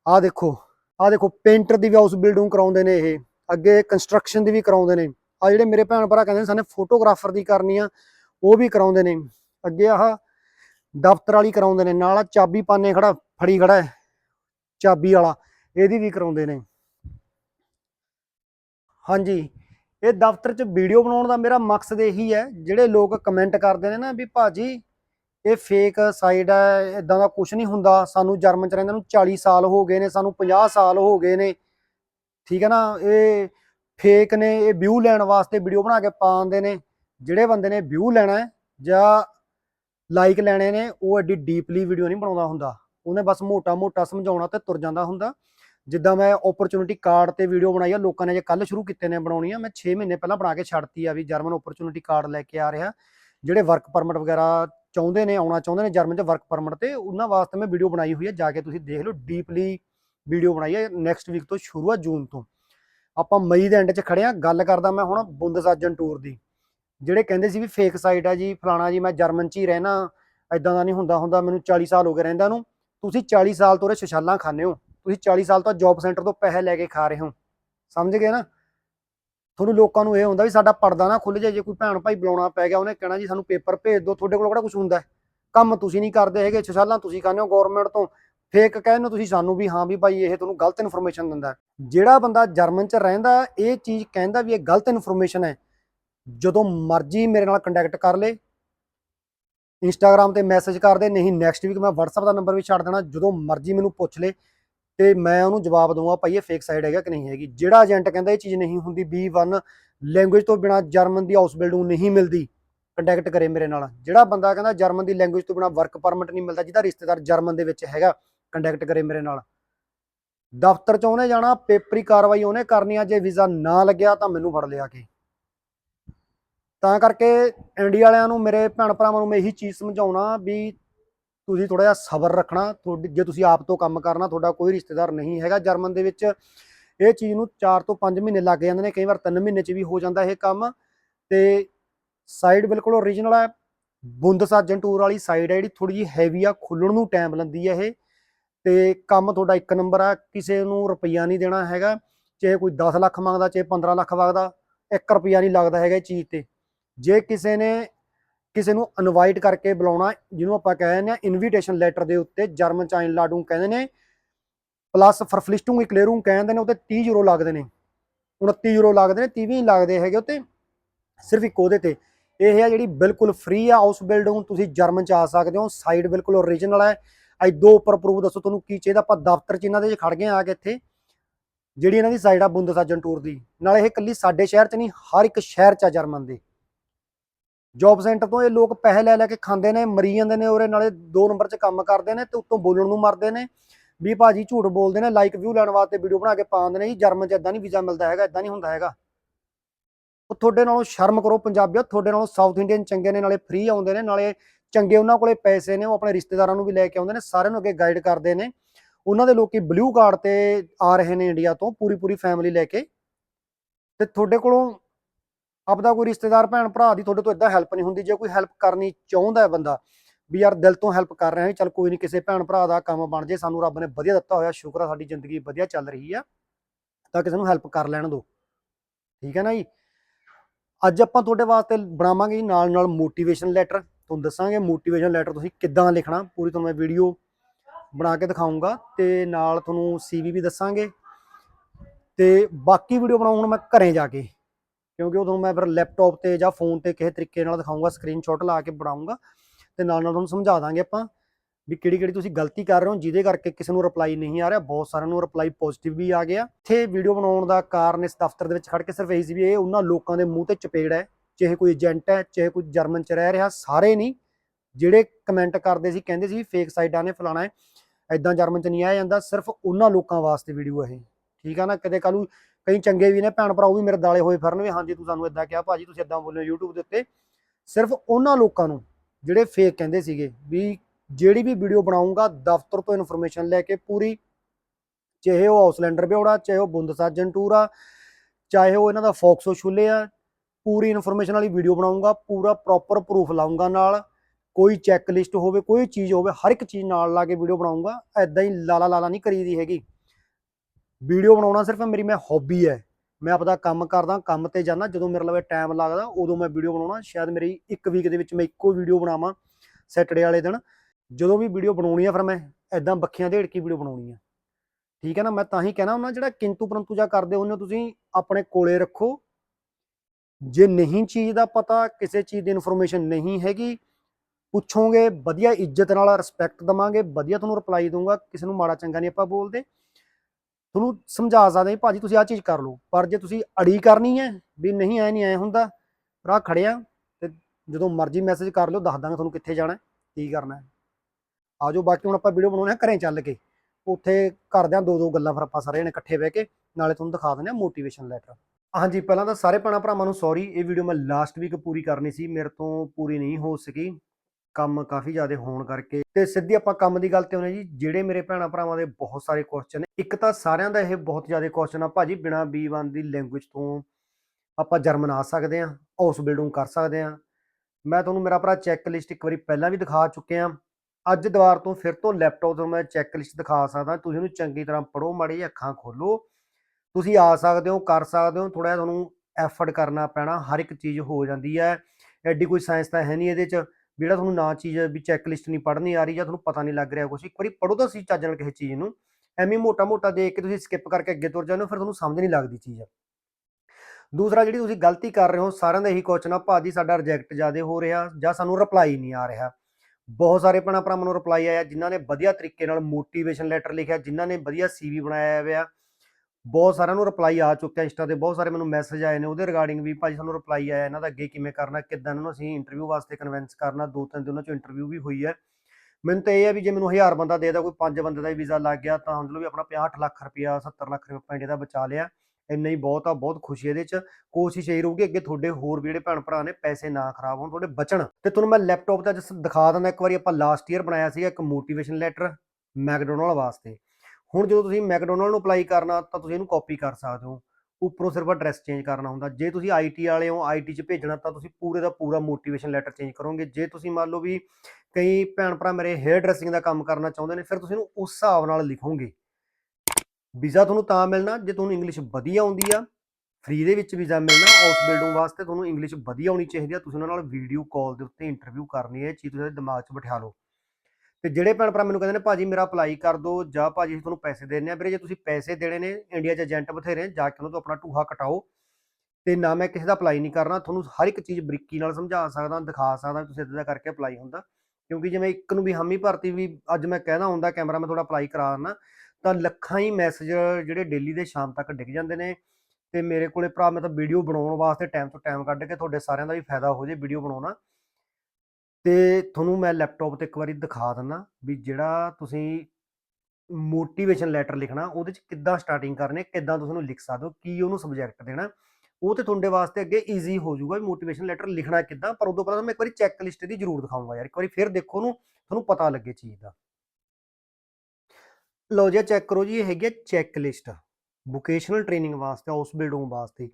ਆਹ ਦੇਖੋ ਆਹ ਦੇਖੋ ਪੇਂਟਰ ਦੀ ਵੀ ਹਾਊਸ ਬਿਲਡਿੰਗ ਕਰਾਉਂਦੇ ਨੇ ਇਹ। ਅੱਗੇ ਕੰਸਟਰਕਸ਼ਨ ਦੀ ਵੀ ਕਰਾਉਂਦੇ ਨੇ। ਆ ਜਿਹੜੇ ਮੇਰੇ ਭੈਣ ਭਰਾ ਕਹਿੰਦੇ ਨੇ, ਸਾਨੇ ਫੋਟੋਗ੍ਰਾਫਰ ਦੀ ਕਰਨੀ ਆ, ਉਹ ਵੀ ਕਰਾਉਂਦੇ ਨੇ। ਅੱਗੇ ਆਹ ਦਫ਼ਤਰ ਵਾਲੀ ਕਰਾਉਂਦੇ ਨੇ। ਨਾਲ ਆਹ ਚਾਬੀ ਪਾਨੇ ਖੜਾ, ਫੜੀ ਖੜਾ ਹੈ। ਚਾਬੀ ਵਾਲਾ, ਇਹਦੀ ਵੀ ਕਰਾਉਂਦੇ ਨੇ। ਹਾਂਜੀ, ਇਹ ਦਫ਼ਤਰ 'ਚ ਵੀਡੀਓ ਬਣਾਉਣ ਦਾ ਮੇਰਾ ਮਕਸਦ ਇਹੀ ਹੈ, ਜਿਹੜੇ ਲੋਕ ਕਮੈਂਟ ਕਰਦੇ ਨੇ ਨਾ ਵੀ ਭਾਜੀ ਇਹ ਫੇਕ ਸਾਈਡ ਹੈ ਇਦਾਂ ਦਾ ਕੁਝ ਨਹੀਂ ਹੁੰਦਾ। ਸਾਨੂੰ ਜਰਮਨ 'ਚ ਰਹਿੰਦੇ ਨੂੰ 40 ਸਾਲ ਹੋ ਗਏ ਨੇ, ਸਾਨੂੰ 50 ਸਾਲ ਹੋ ਗਏ ਨੇ। ਠੀਕ ਹੈ ਨਾ? ਇਹ ਫੇਕ ਨੇ, ਇਹ ਵਿਊ ਲੈਣ ਵਾਸਤੇ ਵੀਡੀਓ ਬਣਾ ਕੇ ਪਾਉਂਦੇ ਨੇ। ਜਿਹੜੇ ਬੰਦੇ ਨੇ ਵਿਊ ਲੈਣਾ ਹੈ ਜਾਂ ਲਾਈਕ ਲੈਣੇ ਨੇ, ਉਹ ਐਡੀ ਡੀਪਲੀ ਵੀਡੀਓ ਨਹੀਂ ਬਣਾਉਂਦਾ ਹੁੰਦਾ। ਉਹਨੇ ਬਸ ਮੋਟਾ-ਮੋਟਾ ਸਮਝਾਉਣਾ ਤੇ ਤੁਰ ਜਾਂਦਾ ਹੁੰਦਾ। ਜਿੱਦਾਂ ਮੈਂ ਓਪਰਚੁਨਿਟੀ ਕਾਰਡ ਤੇ ਵੀਡੀਓ ਬਣਾਈ ਆ, ਲੋਕਾਂ ਨੇ ਜੇ ਕੱਲ ਸ਼ੁਰੂ ਕੀਤੇ ਨੇ ਬਣਾਉਣੀ ਆ, ਮੈਂ 6 ਮਹੀਨੇ ਪਹਿਲਾਂ ਬਣਾ ਕੇ ਛੱਡਤੀ ਆ ਵੀ ਜਰਮਨ ਓਪਰਚੁਨਿਟੀ ਕਾਰਡ ਲੈ ਕੇ ਆ ਰਿਹਾ। ਜਿਹੜੇ ਵਰਕ ਪਰਮਿਟ ਵਗੈਰਾ ਚਾਹੁੰਦੇ ਨੇ, ਆਉਣਾ ਚਾਹੁੰਦੇ ਨੇ ਜਰਮਨ 'ਚ ਵਰਕ ਪਰਮਿਟ ਤੇ, ਉਹਨਾਂ ਵਾਸਤੇ ਮੈਂ ਵੀਡੀਓ ਬਣਾਈ ਹੋਈ ਹੈ ਜਾ ਕੇ ਤੁਸੀਂ ਦੇਖ ਲਓ ਡੀਪਲੀ ਵੀਡੀਓ ਬਣਾਈ ਹੈ ਨੈਕਸਟ ਵੀਕ ਤੋਂ ਸ਼ੁਰੂ ਆ ਜੂਨ ਤੋਂ। ਆਪਾਂ ਮਈ ਦੇ ਐਂਡ 'ਚ ਖੜੇ ਆ, ਗੱਲ ਕਰਦਾ ਮੈਂ ਹੁਣ ਬੁੰਦਸਾਜਨ ਟੂਰ ਦੀ। ਜਿਹੜੇ ਕਹਿੰਦੇ ਸੀ ਵੀ ਫੇਕ ਸਾਈਟ ਆ ਜੀ, ਫਲਾਣਾ ਜੀ, ਮੈਂ ਜਰਮਨ 'ਚ ਹੀ ਰਹਿਣਾ ਐਦਾਂ ਦਾ ਨਹੀਂ ਹੁੰਦਾ ਹੁੰਦਾ ਮੈਨੂੰ 40 ਸਾਲ ਹੋ ਗਏ ਰਹਿੰਦਾ ਨੂੰ। ਤੁਸੀਂ 40 ਸਾਲ ਤੋਂ ਰੇ ਛਛਾਲਾਂ ਖਾਂਦੇ ਹੋ, ਤੁਸੀਂ 40 ਸਾਲ ਤੋਂ ਜੌਬ ਸੈਂਟਰ ਤੋਂ ਪੈਸੇ ਲੈ ਕੇ ਖਾ ਰਹੇ ਹੋ। ਸਮਝ ਗਏ ਨਾ? ਤੁਹਾਨੂੰ ਲੋਕਾਂ ਨੂੰ ਇਹ ਹੁੰਦਾ ਵੀ ਸਾਡਾ ਪਰਦਾ ਨਾ ਖੁੱਲ ਜਾਏ, ਜੇ ਕੋਈ ਭੈਣ ਭਾਈ ਬੁਲਾਉਣਾ ਪੈ ਗਿਆ, ਉਹਨੇ ਕਹਿਣਾ ਜੀ ਸਾਨੂੰ ਪੇਪਰ ਭੇਜ ਦਿਓ, ਤੁਹਾਡੇ ਕੋਲ ਕਿਹੜਾ ਕੁਝ ਹੁੰਦਾ? ਕੰਮ ਤੁਸੀਂ ਨਹੀਂ ਕਰਦੇ ਹੈਗੇ ਛਛਾਲਾਂ ਤੁਸੀਂ ਖਾਂਦੇ ਹੋ ਗਵਰਨਮੈਂਟ ਤੋਂ ਫੇਕ ਕਹਿੰਦੇ ਤੁਸੀਂ ਸਾਨੂੰ ਵੀ ਹਾਂ ਵੀ ਭਾਈ ਇਹ ਤੁਹਾਨੂੰ ਗਲਤ ਇਨਫੋਰਮੇਸ਼ਨ ਦਿੰਦਾ ਜਿਹੜਾ ਬੰਦਾ ਜਰਮਨ 'ਚ ਰਹਿੰਦਾ, ਇਹ ਚੀਜ਼ ਕਹਿੰਦਾ ਵੀ ਇਹ ਗਲਤ ਇਨਫੋਰਮੇਸ਼ਨ ਹੈ। ਜਦੋਂ ਮਰਜ਼ੀ ਮੇਰੇ ਨਾਲ ਕੰਟੈਕਟ ਕਰ ਲੇ ਇੰਸਟਾਗ੍ਰam ਤੇ ਮੈਸੇਜ ਕਰਦੇ ਨਹੀਂ ਨੈਕਸਟ ਵੀਕ ਮੈਂ WhatsApp ਦਾ ਨੰਬਰ ਵੀ ਛੱਡ ਦੇਣਾ, ਜਦੋਂ ਮਰਜ਼ੀ ਮੈਨੂੰ ਪੁੱਛ ਲੇ ਤੇ ਮੈਂ ਉਹਨੂੰ ਜਵਾਬ ਦਊਂਗਾ ਭਾਈ ਇਹ ਫੇਕ ਸਾਈਡ ਹੈਗਾ ਕਿ ਨਹੀਂ ਹੈਗੀ। ਜਿਹੜਾ ਏਜੰਟ ਕਹਿੰਦਾ ਇਹ ਚੀਜ਼ ਨਹੀਂ ਹੁੰਦੀ B1 ਲੈਂਗੁਏਜ ਤੋਂ ਬਿਨਾ ਜਰਮਨ ਦੀ ਹਾਊਸ ਬਿਲਡਿੰਗ ਨਹੀਂ ਮਿਲਦੀ ਕੰਟੈਕਟ ਕਰੇ ਮੇਰੇ ਨਾਲ। ਜਿਹੜਾ ਬੰਦਾ ਕਹਿੰਦਾ ਜਰਮਨ ਦੀ ਲੈਂਗੁਏਜ ਤੋਂ ਬਿਨਾ ਵਰਕ ਪਰਮਿਟ ਨਹੀਂ ਮਿਲਦਾ, ਜਿਹਦਾ ਰਿਸ਼ਤੇਦਾਰ ਜਰਮਨ ਦੇ ਵਿੱਚ ਹੈਗਾ ਕੰਟੈਕਟ ਕਰੇ ਮੇਰੇ ਨਾਲ। ਦਫ਼ਤਰ ਚ ਉਹਨੇ ਜਾਣਾ, ਪੇਪਰੀ ਕਾਰਵਾਈ ਉਹਨੇ ਕਰਨੀ ਆ, ਜੇ ਵੀਜ਼ਾ ਨਾ ਲੱਗਿਆ ਤਾਂ ਮੈਨੂੰ ਫੜ ਲਿਆ ਕੇ। ਤਾਂ ਕਰਕੇ ਇੰਡੀਆ ਵਾਲਿਆਂ ਨੂੰ, ਮੇਰੇ ਭੈਣ ਭਰਾਵਾਂ ਨੂੰ ਮੈਂ ਇਹੀ ਚੀਜ਼ ਸਮਝਾਉਣਾ ਵੀ ਤੁਸੀਂ ਥੋੜਾ ਜਿਹਾ ਸਬਰ ਰੱਖਣਾ, ਤੁਹਾਡੀ, ਜੇ ਤੁਸੀਂ ਆਪ ਤੋਂ ਕੰਮ ਕਰਨਾ, ਤੁਹਾਡਾ ਕੋਈ ਰਿਸ਼ਤੇਦਾਰ ਨਹੀਂ ਹੈਗਾ। ਜਰਮਨ ਦੇ ਵਿੱਚ ਇਹ ਚੀਜ਼ ਨੂੰ 4 ਤੋਂ 5 ਮਹੀਨੇ ਲੱਗ ਜਾਂਦੇ ਨੇ, ਕਈ ਵਾਰ 3 ਮਹੀਨੇ 'ਚ ਵੀ ਹੋ ਜਾਂਦਾ ਇਹ ਕੰਮ। ਤੇ ਸਾਈਡ ਬਿਲਕੁਲ ਓਰੀਜਨਲ ਹੈ ਬੁੰਦਸਾਜਨ ਟੂਰ ਵਾਲੀ ਸਾਈਡ ਹੈ ਜਿਹੜੀ ਥੋੜੀ ਜਿਹੀ ਹੈਵੀ ਆ ਖੁੱਲਣ ਨੂੰ ਟਾਈਮ ਲੈਂਦੀ ਹੈ ਇਹ। ਤੇ ਕੰਮ ਤੁਹਾਡਾ ਇੱਕ ਨੰਬਰ ਆ, ਕਿਸੇ ਨੂੰ ਰੁਪਈਆ ਨਹੀਂ ਦੇਣਾ ਹੈਗਾ, ਚਾਹੇ ਕੋਈ 10 ਲੱਖ ਮੰਗਦਾ, ਚਾਹੇ 15 ਲੱਖ ਮੰਗਦਾ 1 ਰੁਪਈਆ ਨਹੀਂ ਲੱਗਦਾ ਹੈਗਾ ਇਹ ਚੀਜ਼ ਤੇ। ਜੇ ਕਿਸੇ ਨੇ ਕਿਸੇ ਨੂੰ ਇਨਵਾਈਟ ਕਰਕੇ ਬੁਲਾਉਣਾ, ਜਿਹਨੂੰ ਆਪਾਂ ਕਹਿੰਦੇ ਆ ਇਨਵੀਟੇਸ਼ਨ ਲੈਟਰ ਦੇ ਉੱਤੇ ਜਰਮਨ ਚ ਆਈਨਲਾਡੂ ਕਹਿੰਦੇ ਨੇ ਪਲੱਸ ਫਰਫਲਿਸਟੂੰਗ ਇਕਲੇਰੂੰ ਕਹਿੰਦੇ ਨੇ ਉੱਤੇ 30 ਯੂਰੋ ਲੱਗਦੇ ਨੇ। 29 ਯੂਰੋ ਲੱਗਦੇ ਨੇ 30 ਵੀ ਲੱਗਦੇ ਹੈਗੇ ਉੱਤੇ ਸਿਰਫ ਇੱਕ ਉਹਦੇ ਤੇ। ਇਹ ਹੈ ਜਿਹੜੀ ਬਿਲਕੁਲ ਫ੍ਰੀ ਆ ਹਾਊਸ ਬਿਲਡਿੰਗ ਤੁਸੀਂ ਜਰਮਨ ਚ ਆ ਸਕਦੇ ਹੋ ਸਾਈਡ ਬਿਲਕੁਲ ਓਰੀਜਨਲ ਹੈ ਅੱਜ ਦੋ ਉੱਪਰ ਪ੍ਰੂਫ ਦੱਸੋ ਤੁਹਾਨੂੰ ਕੀ ਚਾਹੀਦਾ, ਆਪਾਂ ਦਫ਼ਤਰ ਚ ਇਹਨਾਂ ਦੇ ਖੜ ਗਏ ਆ ਕੇ ਇੱਥੇ। ਜਿਹੜੀ ਇਹਨਾਂ ਦੀ ਸਾਈਡ ਆ ਬੁੰਦ ਬੁੰਦਸਾਜਨ ਟੂਰ ਦੀ। ਨਾਲ ਇਹ ਇਕੱਲੀ ਸਾਡੇ ਸ਼ਹਿਰ ਚ ਨਹੀਂ, ਹਰ ਇੱਕ ਸ਼ਹਿਰ ਚ ਆ ਜਰਮਨ ਦੇ। ਜੌਬ ਸੈਂਟਰ ਤੋਂ ਇਹ ਲੋਕ ਪੈਸੇ ਲੈ ਲੈ ਕੇ ਖਾਂਦੇ ਨੇ, ਮਰੀ ਜਾਂਦੇ ਨੇ ਔਰੇ ਨਾਲੇ ਦੋ ਨੰਬਰ 'ਚ ਕੰਮ ਕਰਦੇ ਨੇ ਤੇ ਉੱਤੋਂ ਬੋਲਣ ਨੂੰ ਮਰਦੇ ਨੇ। ਵੀ ਭਾਜੀ ਝੂਠ ਬੋਲਦੇ ਨੇ ਲਾਈਕ ਵਿਊ ਲੈਣ ਵਾਸਤੇ ਵੀਡੀਓ ਬਣਾ ਕੇ ਪਾਉਂਦੇ ਨੇ ਜੀ ਜਰਮਨ 'ਚ ਇਦਾਂ ਨਹੀਂ ਵੀਜ਼ਾ ਮਿਲਦਾ ਹੈਗਾ ਇਦਾਂ ਨਹੀਂ ਹੁੰਦਾ ਹੈਗਾ। ਉਹ ਤੁਹਾਡੇ ਨਾਲੋਂ ਸ਼ਰਮ ਕਰੋ ਪੰਜਾਬੀਓ, ਤੁਹਾਡੇ ਨਾਲੋਂ ਸਾਊਥ ਇੰਡੀਅਨ ਚੰਗੇ ਨੇ, ਨਾਲੇ ਫ੍ਰੀ ਆਉਂਦੇ ਨੇ, ਨਾਲੇ ਚੰਗੇ ਉਹਨਾਂ ਕੋਲੇ ਪੈਸੇ ਨੇ, ਉਹ ਆਪਣੇ ਰਿਸ਼ਤੇਦਾਰਾਂ ਨੂੰ ਵੀ ਲੈ ਕੇ ਆਉਂਦੇ ਨੇ, ਸਾਰਿਆਂ ਨੂੰ ਅੱਗੇ ਗਾਈਡ ਕਰਦੇ ਨੇ। ਉਹਨਾਂ ਦੇ ਲੋਕੀ ਬਲੂ ਕਾਰਡ ਤੇ ਆ ਰਹੇ ਨੇ ਇੰਡੀਆ ਤੋਂ ਪੂਰੀ ਪੂਰੀ ਫੈਮਿਲੀ ਲੈ ਕੇ। ਤੇ ਤੁਹਾਡੇ ਕੋਲੋਂ ਆਪਦਾ ਕੋਈ ਰਿਸ਼ਤੇਦਾਰ, ਭੈਣ, ਭਰਾ ਦੀ ਤੁਹਾਡੇ ਤੋਂ ਇਦਾਂ ਹੈਲਪ ਨਹੀਂ ਹੁੰਦੀ, ਜੇ ਕੋਈ ਹੈਲਪ ਕਰਨੀ ਚਾਹੁੰਦਾ ਹੈ ਬੰਦਾ, ਵੀ ਯਾਰ ਦਿਲ ਤੋਂ ਹੈਲਪ ਕਰ ਰਹੇ ਹਾਂ ਚੱਲ ਕੋਈ ਨਹੀਂ ਕਿਸੇ ਭੈਣ, ਭਰਾ ਦਾ ਕੰਮ ਬਣ ਜੇ, ਸਾਨੂੰ ਰੱਬ ਨੇ ਵਧੀਆ ਦਿੱਤਾ ਹੋਇਆ, ਸ਼ੁਕਰ ਆ ਸਾਡੀ ਜ਼ਿੰਦਗੀ ਵਧੀਆ ਚੱਲ ਰਹੀ ਆ, ਤਾਂ ਕਿਸੇ ਨੂੰ ਹੈਲਪ ਕਰ ਲੈਣ ਦਿਓ। ਠੀਕ ਹੈ ਨਾ ਜੀ? ਅੱਜ ਆਪਾਂ ਤੁਹਾਡੇ ਵਾਸਤੇ ਬਣਾਵਾਂਗੇ ਜੀ ਨਾਲ ਨਾਲ ਮੋਟੀਵੇਸ਼ਨ ਲੈਟਰ ਤੁਹਾਨੂੰ ਦੱਸਾਂਗੇ ਮੋਟੀਵੇਸ਼ਨ ਲੈਟਰ ਤੁਸੀਂ ਕਿੱਦਾਂ ਲਿਖਣਾ, ਪੂਰੀ ਤੁਹਾਨੂੰ ਮੈਂ ਵੀਡੀਓ ਬਣਾ ਕੇ ਦਿਖਾਉਂਗਾ ਤੇ ਨਾਲ ਤੁਹਾਨੂੰ ਸੀਵੀ ਵੀ ਦੱਸਾਂਗੇ, ਤੇ ਬਾਕੀ ਵੀਡੀਓ ਬਣਾਉਂ ਹੁਣ ਮੈਂ ਘਰੇ ਜਾ ਕੇ ਕਿਉਂਕਿ ਉਹ ਤੁਹਾਨੂੰ ਮੈਂ ਫਿਰ ਲੈਪਟਾਪ ਤੇ ਜਾਂ ਫੋਨ ਤੇ ਕਿਸੇ ਤਰੀਕੇ ਨਾਲ ਦਿਖਾਉਂਗਾ ਸਕਰੀਨਸ਼ਾਟ ਲਾ ਕੇ ਬਣਾਉਂਗਾ ਤੇ ਨਾਲ ਨਾਲ ਤੁਹਾਨੂੰ ਸਮਝਾ ਦਾਂਗੇ ਆਪਾਂ ਵੀ ਕਿਹੜੀ ਕਿਹੜੀ ਤੁਸੀਂ ਗਲਤੀ ਕਰ ਰਹੇ ਹੋ, ਜਿਹਦੇ ਕਰਕੇ ਕਿਸੇ ਨੂੰ ਰਿਪਲਾਈ ਨਹੀਂ ਆ ਰਿਹਾ, ਬਹੁਤ ਸਾਰਿਆਂ ਨੂੰ ਰਿਪਲਾਈ ਪੋਜ਼ਿਟਿਵ ਵੀ ਆ ਗਿਆ। ਇੱਥੇ ਵੀਡੀਓ ਬਣਾਉਣ ਦਾ ਕਾਰਨ ਇਸ ਦਫ਼ਤਰ ਦੇ ਵਿੱਚ ਖੜ ਕੇ ਸਿਰਫ ਇਹੀ ਸੀ ਵੀ ਇਹ ਉਹਨਾਂ ਲੋਕਾਂ ਦੇ ਮੂੰਹ ਤੇ ਚਪੇੜ ਹੈ, ਚਾਹੇ ਕੋਈ ਏਜੰਟ ਹੈ, ਚਾਹੇ ਕੋਈ ਜਰਮਨ ਚ ਰਹਿ ਰਿਹਾ, ਸਾਰੇ ਨਹੀਂ, ਜਿਹੜੇ ਕਮੈਂਟ ਕਰਦੇ ਸੀ, ਕਹਿੰਦੇ ਸੀ ਫੇਕ ਸਾਈਡਾਂ ਨੇ, ਫਲਾਣਾ ਹੈ ਐਦਾਂ ਜਰਮਨ ਚ ਨਹੀਂ ਆਇਆ ਜਾਂਦਾ, ਸਿਰਫ ਉਹਨਾਂ ਲੋਕਾਂ ਵਾਸਤੇ ਵੀਡੀਓ ਇਹ। ਠੀਕ ਆ ਨਾ, ਕਦੇ ਕੱਲ ਨੂੰ ਕਈ ਚੰਗੇ ਵੀ ਨੇ, ਭੈਣ ਭਰਾ ਉਹ ਵੀ ਮੇਰੇ ਦਾਲੇ ਹੋਏ ਫਿਰਨ ਵੀ ਹਾਂਜੀ, ਤੂੰ ਸਾਨੂੰ ਇਦਾਂ ਕਿਹਾ, ਭਾਜੀ ਤੁਸੀਂ ਇਦਾਂ ਬੋਲਿਓ YouTube ਦੇ ਉੱਤੇ। ਸਿਰਫ ਉਹਨਾਂ ਲੋਕਾਂ ਨੂੰ ਜਿਹੜੇ ਫੇਕ ਕਹਿੰਦੇ ਸੀਗੇ ਵੀ ਜਿਹੜੀ ਵੀ ਵੀਡੀਓ ਬਣਾਉਂਗਾ ਦਫ਼ਤਰ ਤੋਂ ਇਨਫੋਰਮੇਸ਼ਨ ਲੈ ਕੇ ਪੂਰੀ, ਚਾਹੇ ਉਹ ਆਊਸਲੈਂਡਰ ਬਿਉੜਾ ਚਾਹੇ ਉਹ ਬੁੰਦ ਸਾਜਨ ਟੂਰ ਆ, ਚਾਹੇ ਉਹ ਇਹਨਾਂ ਦਾ ਫੋਕਸੋ ਛੁੱਲੇ ਆ, ਪੂਰੀ ਇਨਫੋਰਮੇਸ਼ਨ ਵਾਲੀ ਵੀਡੀਓ ਬਣਾਉਂਗਾ ਪੂਰਾ ਪ੍ਰੋਪਰ ਪ੍ਰੂਫ ਲਾਉਂਗਾ ਨਾਲ, ਕੋਈ ਚੈੱਕ ਲਿਸਟ ਹੋਵੇ, ਕੋਈ ਚੀਜ਼ ਹੋਵੇ, ਹਰ ਇੱਕ ਚੀਜ਼ ਨਾਲ ਲਾ ਕੇ ਵੀਡੀਓ ਬਣਾਉਂਗਾ ਐਦਾਂ ਹੀ ਲਾਲਾ ਲਾਲਾ ਨਹੀਂ ਕਰੀਦੀ ਹੈਗੀ। ਵੀਡੀਓ ਬਣਾਉਣਾ ਸਿਰਫ ਮੇਰੀ ਮੈਂ ਹੌਬੀ ਹੈ। ਮੈਂ ਆਪਦਾ ਕੰਮ ਕਰਦਾ, ਕੰਮ ਤੇ ਜਾਂਦਾ, ਜਦੋਂ ਮੇਰੇ ਲਵੇ ਟਾਈਮ ਲੱਗਦਾ, ਉਦੋਂ ਮੈਂ ਵੀਡੀਓ ਬਣਾਉਣਾ। ਸ਼ਾਇਦ ਮੇਰੀ ਇੱਕ ਵੀਕ ਦੇ ਵਿੱਚ ਮੈਂ ਇੱਕੋ ਵੀਡੀਓ ਬਣਾਵਾਂ ਸੈਟਰਡੇ ਵਾਲੇ ਦਿਨ। ਜਦੋਂ ਵੀ ਵੀਡੀਓ ਬਣਾਉਣੀ ਆ ਫਿਰ ਮੈਂ ਐਦਾਂ ਬੱਖੀਆਂ ਦੇੜ ਕੇ ਵੀਡੀਓ ਬਣਾਉਣੀ ਆ। ਠੀਕ ਹੈ ਨਾ? ਮੈਂ ਤਾਂ ਹੀ ਕਹਿਣਾ ਹੁੰਦਾ ਜਿਹੜਾ ਕਿੰਤੂ ਪਰੰਤੂ ਜਾ ਕਰਦੇ ਹੁੰਦੇ ਹੋ ਤੁਸੀਂ ਆਪਣੇ ਕੋਲੇ ਰੱਖੋ। ਜੇ ਨਹੀਂ ਚੀਜ਼ ਦਾ ਪਤਾ, ਕਿਸੇ ਚੀਜ਼ ਦੀ ਇਨਫੋਰਮੇਸ਼ਨ ਨਹੀਂ ਹੈਗੀ, ਪੁੱਛੋਗੇ, ਵਧੀਆ ਇੱਜ਼ਤ ਨਾਲ ਰਿਸਪੈਕਟ ਦਵਾਂਗੇ, ਵਧੀਆ ਤੁਹਾਨੂੰ ਰਿਪਲਾਈ ਦਊਂਗਾ, ਕਿਸੇ ਨੂੰ ਮਾੜਾ ਚੰਗਾ ਨਹੀਂ ਆਪਾਂ ਬੋਲਦੇ। ਤੁਹਾਨੂੰ ਸਮਝਾ ਸਕਦੇ ਹਾਂ ਭਾਜੀ ਤੁਸੀਂ ਆਹ ਚੀਜ਼ ਕਰ ਲਓ, ਪਰ ਜੇ ਤੁਸੀਂ ਅੜੀ ਕਰਨੀ ਹੈ ਵੀ ਨਹੀਂ, ਐ ਨਹੀਂ, ਐ ਹੁੰਦਾ, ਭਰਾ ਖੜਿਆ ਤੇ ਜਦੋਂ ਮਰਜ਼ੀ ਮੈਸੇਜ ਕਰ ਲਿਓ, ਦੱਸ ਦਾਂਗੇ ਤੁਹਾਨੂੰ ਕਿੱਥੇ ਜਾਣਾ, ਕੀ ਕਰਨਾ ਹੈ। ਆਜੋ, ਬਾਕੀ ਹੁਣ ਆਪਾਂ ਵੀਡੀਓ ਬਣਾਉਣੇ ਆ ਘਰੇ ਚੱਲ ਕੇ। ਉੱਥੇ ਕਰਦੇ ਦੋ ਦੋ ਗੱਲਾਂ ਫਿਰ ਆਪਾਂ ਸਾਰੇ ਜਣੇ ਇਕੱਠੇ ਬਹਿ ਕੇ ਨਾਲੇ ਤੁਹਾਨੂੰ ਦਿਖਾ ਦਿੰਦੇ ਆ ਮੋਟੀਵੇਸ਼ਨ ਲੈਟਰ ਹਾਂਜੀ, ਪਹਿਲਾਂ ਤਾਂ ਸਾਰੇ ਭੈਣਾਂ ਭਰਾਵਾਂ ਨੂੰ ਸੌਰੀ ਇਹ ਵੀਡੀਓ ਮੈਂ ਲਾਸਟ ਵੀਕ ਪੂਰੀ ਕਰਨੀ ਸੀ, ਮੇਰੇ ਤੋਂ ਪੂਰੀ ਨਹੀਂ ਹੋ ਸਕੀ। ਕੰਮ ਕਾਫੀ ਜ਼ਿਆਦਾ ਹੋਣ ਕਰਕੇ ਤੇ ਸਿੱਧੀ ਆਪਾਂ ਕੰਮ ਦੀ ਗੱਲ ਤੇ ਆਉਂਦੇ ਜੀ, ਜਿਹੜੇ ਮੇਰੇ ਭੈਣਾਂ ਭਰਾਵਾਂ ਦੇ ਬਹੁਤ ਸਾਰੇ ਕੁਐਸਚਨ ਇੱਕ ਤਾਂ ਸਾਰਿਆਂ ਦਾ ਇਹ ਬਹੁਤ ਜ਼ਿਆਦਾ ਕੁਐਸਚਨ ਆ, ਭਾਜੀ ਬਿਨਾ B1 ਦੀ ਲੈਂਗੁਏਜ ਤੋਂ ਆਪਾਂ ਜਰਮਨ ਆ ਸਕਦੇ ਆ ਹਾਊਸ ਬਿਲਡਿੰਗ ਕਰ ਸਕਦੇ ਆ ਮੈਂ ਤੁਹਾਨੂੰ ਮੇਰਾ ਭਰਾ ਚੈੱਕ ਲਿਸਟ ਇੱਕ ਵਾਰੀ ਪਹਿਲਾਂ ਵੀ ਦਿਖਾ ਚੁੱਕਿਆ ਅੱਜ ਦੁਬਾਰ ਤੋਂ ਫਿਰ ਤੋਂ ਲੈਪਟਾਪ ਤੋਂ ਮੈਂ ਚੈੱਕ ਲਿਸਟ ਦਿਖਾ ਸਕਦਾ, ਤੁਸੀਂ ਉਹਨੂੰ ਚੰਗੀ ਤਰ੍ਹਾਂ ਪੜੋ ਮਾੜੀ ਅੱਖਾਂ ਖੋਲੋ ਤੁਸੀਂ ਆ ਸਕਦੇ ਹੋ, ਕਰ ਸਕਦੇ ਹੋ ਥੋੜਾ ਤੁਹਾਨੂੰ ਐਫਰਟ ਕਰਨਾ ਪੈਣਾ, ਹਰ ਇੱਕ ਚੀਜ਼ ਹੋ ਜਾਂਦੀ ਹੈ। ਐਡੀ ਕੋਈ ਸਾਇੰਸ ਤਾਂ ਹੈ ਨਹੀਂ ਇਹਦੇ 'ਚ। ਜਿਹੜਾ ਤੁਹਾਨੂੰ ਨਾ ਚੀਜ਼ ਵੀ ਚੈੱਕ ਲਿਸਟ ਨਹੀਂ ਪੜ੍ਹਨੀ ਆ ਰਹੀ ਜਾਂ ਤੁਹਾਨੂੰ ਪਤਾ ਨਹੀਂ ਲੱਗ ਰਿਹਾ ਕੁਝ ਇੱਕ ਵਾਰੀ ਪੜੋ ਤਾਂ ਸੀ ਚੱਜ ਨਾਲ ਕਿਸੇ ਚੀਜ਼ ਨੂੰ। ਐਵੇਂ ਮੋਟਾ ਮੋਟਾ ਦੇਖ ਕੇ ਤੁਸੀਂ ਸਕਿਪ ਕਰਕੇ ਅੱਗੇ ਤੁਰ ਜਾਂਦੇ ਹੋ, ਫਿਰ ਤੁਹਾਨੂੰ ਸਮਝ ਨਹੀਂ ਲੱਗਦੀ ਚੀਜ਼। ਦੂਸਰਾ ਜਿਹੜੀ ਤੁਸੀਂ ਗਲਤੀ ਕਰ ਰਹੇ ਹੋ, ਸਾਰਿਆਂ ਦਾ ਇਹੀ ਕੁਐਸਚਨ ਆ ਭਾਜੀ ਸਾਡਾ ਰਿਜੈਕਟ ਜ਼ਿਆਦਾ ਹੋ ਰਿਹਾ ਜਾਂ ਸਾਨੂੰ ਰਿਪਲਾਈ ਨਹੀਂ ਆ ਰਿਹਾ। ਬਹੁਤ ਸਾਰੇ ਭੈਣਾਂ ਭਰਾਵਾਂ ਨੂੰ ਰਿਪਲਾਈ ਆਇਆ, ਜਿਨ੍ਹਾਂ ਨੇ ਵਧੀਆ ਤਰੀਕੇ ਨਾਲ ਮੋਟੀਵੇਸ਼ਨ ਲੈਟਰ ਲਿਖਿਆ, ਜਿਨ੍ਹਾਂ ਨੇ ਵਧੀਆ ਸੀਵੀ ਬਣਾਇਆ ਹੋਇਆ। ਬਹੁਤ ਸਾਰਿਆਂ ਨੂੰ ਰਿਪਲਾਈ ਆ ਚੁੱਕਿਆ ਇੰਸਟਾ ਤੇ, ਬਹੁਤ ਸਾਰੇ ਮੈਨੂੰ ਮੈਸੇਜ ਆਏ ਨੇ ਉਹਦੇ ਰਿਗਾਰਡਿੰਗ ਵੀ ਭਾਜੀ ਸਾਨੂੰ ਰਿਪਲਾਈ ਆਇਆ ਇਹਨਾਂ ਦਾ ਅੱਗੇ ਕਿਵੇਂ ਕਰਨਾ, ਕਿੱਦਾਂ ਇਹਨਾਂ ਨੂੰ ਅਸੀਂ ਇੰਟਰਵਿਊ ਵਾਸਤੇ ਕਨਵਿੰਸ ਕਰਨਾ, ਦੋ ਤਿੰਨ ਦਿਨਾਂ ਚ ਇੰਟਰਵਿਊ ਵੀ ਹੋਈ ਹੈ। ਮੈਨੂੰ ਤਾਂ ਇਹ ਹੈ ਵੀ ਜੇ ਮੈਨੂੰ 1000 ਬੰਦਾ ਦੇਦਾ ਕੋਈ ਪੰਜ ਬੰਦੇ ਦਾ ਹੀ ਵੀਜ਼ਾ ਲੱਗ ਗਿਆ, ਤਾਂ ਸਮਝ ਲਓ ਵੀ ਆਪਣਾ 65 ਲੱਖ ਰੁਪਇਆ 70 ਲੱਖ ਰੁਪਇਆ ਇੰਡੀਆ ਦਾ ਬਚਾ ਲਿਆ। ਇੰਨਾ ਹੀ ਬਹੁਤ ਆ, ਬਹੁਤ ਖੁਸ਼ੀ ਇਹਦੇ ਚ। ਕੋਸ਼ਿਸ਼ ਇਹ ਰਹੂਗੀ ਅੱਗੇ ਤੁਹਾਡੇ ਹੋਰ ਵੀ ਜਿਹੜੇ ਭੈਣ ਭਰਾ ਨੇ ਪੈਸੇ ਨਾ ਖਰਾਬ ਹੋਣ, ਤੁਹਾਡੇ ਬਚਣ। ਤੇ ਤੁਹਾਨੂੰ ਮੈਂ ਲੈਪਟਾਪ ਦਾ ਜਿਸ ਦਿਖਾ ਦਿੰਦਾ, ਇੱਕ ਵਾਰੀ ਆਪਾਂ ਲਾਸਟ ਈਅਰ ਬਣਾਇਆ ਸੀਗਾ ਇੱਕ ਮੋਟੀਵੇਸ਼ਨ ਲੈਟਰ ਮੈਕਡੋਨਲਡ ਵਾਸਤੇ। ਹੁਣ ਜਦੋਂ ਤੁਸੀਂ ਮੈਕਡੋਨਲਡ ਨੂੰ ਅਪਲਾਈ ਕਰਨਾ, ਤਾਂ ਤੁਸੀਂ ਇਹਨੂੰ ਕਾਪੀ ਕਰ ਸਕਦੇ ਹੋ। ਉੱਪਰੋਂ ਸਿਰਫ ਐਡਰੈਸ ਚੇਂਜ ਕਰਨਾ ਹੁੰਦਾ। ਜੇ ਤੁਸੀਂ ਆਈਟੀ ਵਾਲੇ ਹੋ ਆਈਟੀ 'ਚ ਭੇਜਣਾ, ਤਾਂ ਤੁਸੀਂ ਪੂਰੇ ਦਾ ਪੂਰਾ ਮੋਟੀਵੇਸ਼ਨ ਲੈਟਰ ਚੇਂਜ ਕਰੋਗੇ। ਜੇ ਤੁਸੀਂ ਮੰਨ ਲਓ ਵੀ ਕਈ ਭੈਣ ਭਰਾ ਮੇਰੇ ਹੇਅਰ ਡਰੈਸਿੰਗ ਦਾ ਕੰਮ ਕਰਨਾ ਚਾਹੁੰਦੇ ਨੇ, ਫਿਰ ਤੁਸੀਂ ਇਹਨੂੰ ਉਸ ਹਿਸਾਬ ਨਾਲ ਲਿਖੋਗੇ। ਵੀਜ਼ਾ ਤੁਹਾਨੂੰ ਤਾਂ ਮਿਲਣਾ, ਜੇ ਤੁਹਾਨੂੰ ਇੰਗਲਿਸ਼ ਵਧੀਆ ਆਉਂਦੀ ਆ ਫ੍ਰੀ ਦੇ ਵਿੱਚ ਵੀਜ਼ਾ ਮਿਲਣਾ ਹਾਊਸ ਬਿਲਡਿੰਗ ਵਾਸਤੇ ਤੁਹਾਨੂੰ ਇੰਗਲਿਸ਼ ਵਧੀਆ ਆਉਣੀ ਚਾਹੀਦੀ ਆ। ਤੁਸੀਂ ਉਹਨਾਂ ਨਾਲ ਵੀਡੀਓ ਕਾਲ ਦੇ ਉੱਤੇ ਇੰਟਰਵਿਊ ਕਰਨੀ ਹੈ, ਇਹ ਚੀਜ਼ ਤੁਸੀਂ ਦਿਮਾਗ 'ਚ ਬਿਠਾ ਲਓ। ਤੇ ਜਿਹੜੇ ਭੈਣ ਭਰਾ ਮੈਨੂੰ ਕਹਿੰਦੇ ਨੇ, ਭਾਜੀ, ਮੇਰਾ ਅਪਲਾਈ ਕਰ ਦਿਓ ਜਾਂ ਭਾਜੀ, ਅਸੀਂ ਤੁਹਾਨੂੰ ਪੈਸੇ ਦੇਣੇ ਆ ਵੀਰੇ, ਜੇ ਤੁਸੀਂ ਪੈਸੇ ਦੇਣੇ ਨੇ ਇੰਡੀਆ 'ਚ ਏਜੰਟ ਬਥੇਰੇ ਜਾ ਕੇ ਉਹਨਾਂ ਤੋਂ ਆਪਣਾ ਟੂਹਾ ਕਟਾਓ ਤੇ ਨਾ ਮੈਂ ਕਿਸੇ ਦਾ ਅਪਲਾਈ ਨਹੀਂ ਕਰਨਾ। ਤੁਹਾਨੂੰ ਹਰ ਇੱਕ ਚੀਜ਼ ਬਰੀਕੀ ਨਾਲ ਸਮਝਾ ਸਕਦਾ, ਦਿਖਾ ਸਕਦਾ ਤੁਸੀਂ ਇਦਾਂ ਕਰਕੇ ਅਪਲਾਈ ਹੁੰਦਾ। ਕਿਉਂਕਿ ਜਿਵੇਂ ਇੱਕ ਨੂੰ ਵੀ ਹਾਮੀ ਭਰਤੀ ਵੀ ਅੱਜ ਮੈਂ ਕਹਿਦਾ ਹੁੰਦਾ ਕੈਮਰਾ ਮੈਂ ਤੁਹਾਡਾ ਅਪਲਾਈ ਕਰਾ ਦਿੰਦਾ, ਤਾਂ ਲੱਖਾਂ ਹੀ ਮੈਸੇਜ ਜਿਹੜੇ ਡੇਲੀ ਦੇ ਸ਼ਾਮ ਤੱਕ ਡਿੱਗ ਜਾਂਦੇ ਨੇ। ਤੇ ਮੇਰੇ ਕੋਲੇ ਭਰਾ, ਮੈਂ ਤਾਂ ਵੀਡੀਓ ਬਣਾਉਣ ਵਾਸਤੇ ਟਾਈਮ ਤੋਂ ਟਾਈਮ ਕੱਢ ਕੇ ਤੁਹਾਡੇ ਸਾਰਿਆਂ ਦਾ ਵੀ ਫਾਇਦਾ ਹੋ ਜੇ ਵੀਡੀਓ ਬਣਾਉਣਾ। ਤੇ ਤੁਹਾਨੂੰ ਮੈਂ ਲੈਪਟਾਪ ਤੇ ਇੱਕ ਵਾਰੀ ਦਿਖਾ ਦਿੰਦਾ ਵੀ ਜਿਹੜਾ ਤੁਸੀਂ ਮੋਟੀਵੇਸ਼ਨ ਲੈਟਰ ਲਿਖਣਾ, ਉਹਦੇ ਚ ਕਿੱਦਾਂ ਸਟਾਰਟਿੰਗ ਕਰਨੀ, ਕਿੱਦਾਂ ਤੁਸੀਂ ਉਹਨੂੰ ਲਿਖ ਸਕਦੇ ਹੋ, ਕੀ ਉਹਨੂੰ ਸਬਜੈਕਟ ਦੇਣਾ, ਉਹ ਤੇ ਤੁਹਾਡੇ ਵਾਸਤੇ ਅੱਗੇ ਈਜ਼ੀ ਹੋ ਜਾਊਗਾ ਵੀ ਮੋਟੀਵੇਸ਼ਨ ਲੈਟਰ ਲਿਖਣਾ ਕਿੱਦਾਂ, ਪਰ ਉਦੋਂ ਪਹਿਲਾਂ ਮੈਂ ਇੱਕ ਵਾਰੀ ਚੈੱਕ ਲਿਸਟ ਦੀ ਜ਼ਰੂਰ ਦਿਖਾਊਂਗਾ ਯਾਰ, ਇੱਕ ਵਾਰੀ ਫਿਰ ਦੇਖੋ ਉਹਨੂੰ, ਤੁਹਾਨੂੰ ਪਤਾ ਲੱਗੇ ਚੀਜ਼ ਦਾ। ਲਓ ਜੀ ਚੈੱਕ ਕਰੋ ਜੀ, ਇਹ ਹੈਗੀ ਚੈੱਕ ਲਿਸਟ ਵੋਕੇਸ਼ਨਲ ਟ੍ਰੇਨਿੰਗ ਵਾਸਤੇ ਹਾਊਸ ਬਿਲਡਿੰਗ ਵਾਸਤੇ।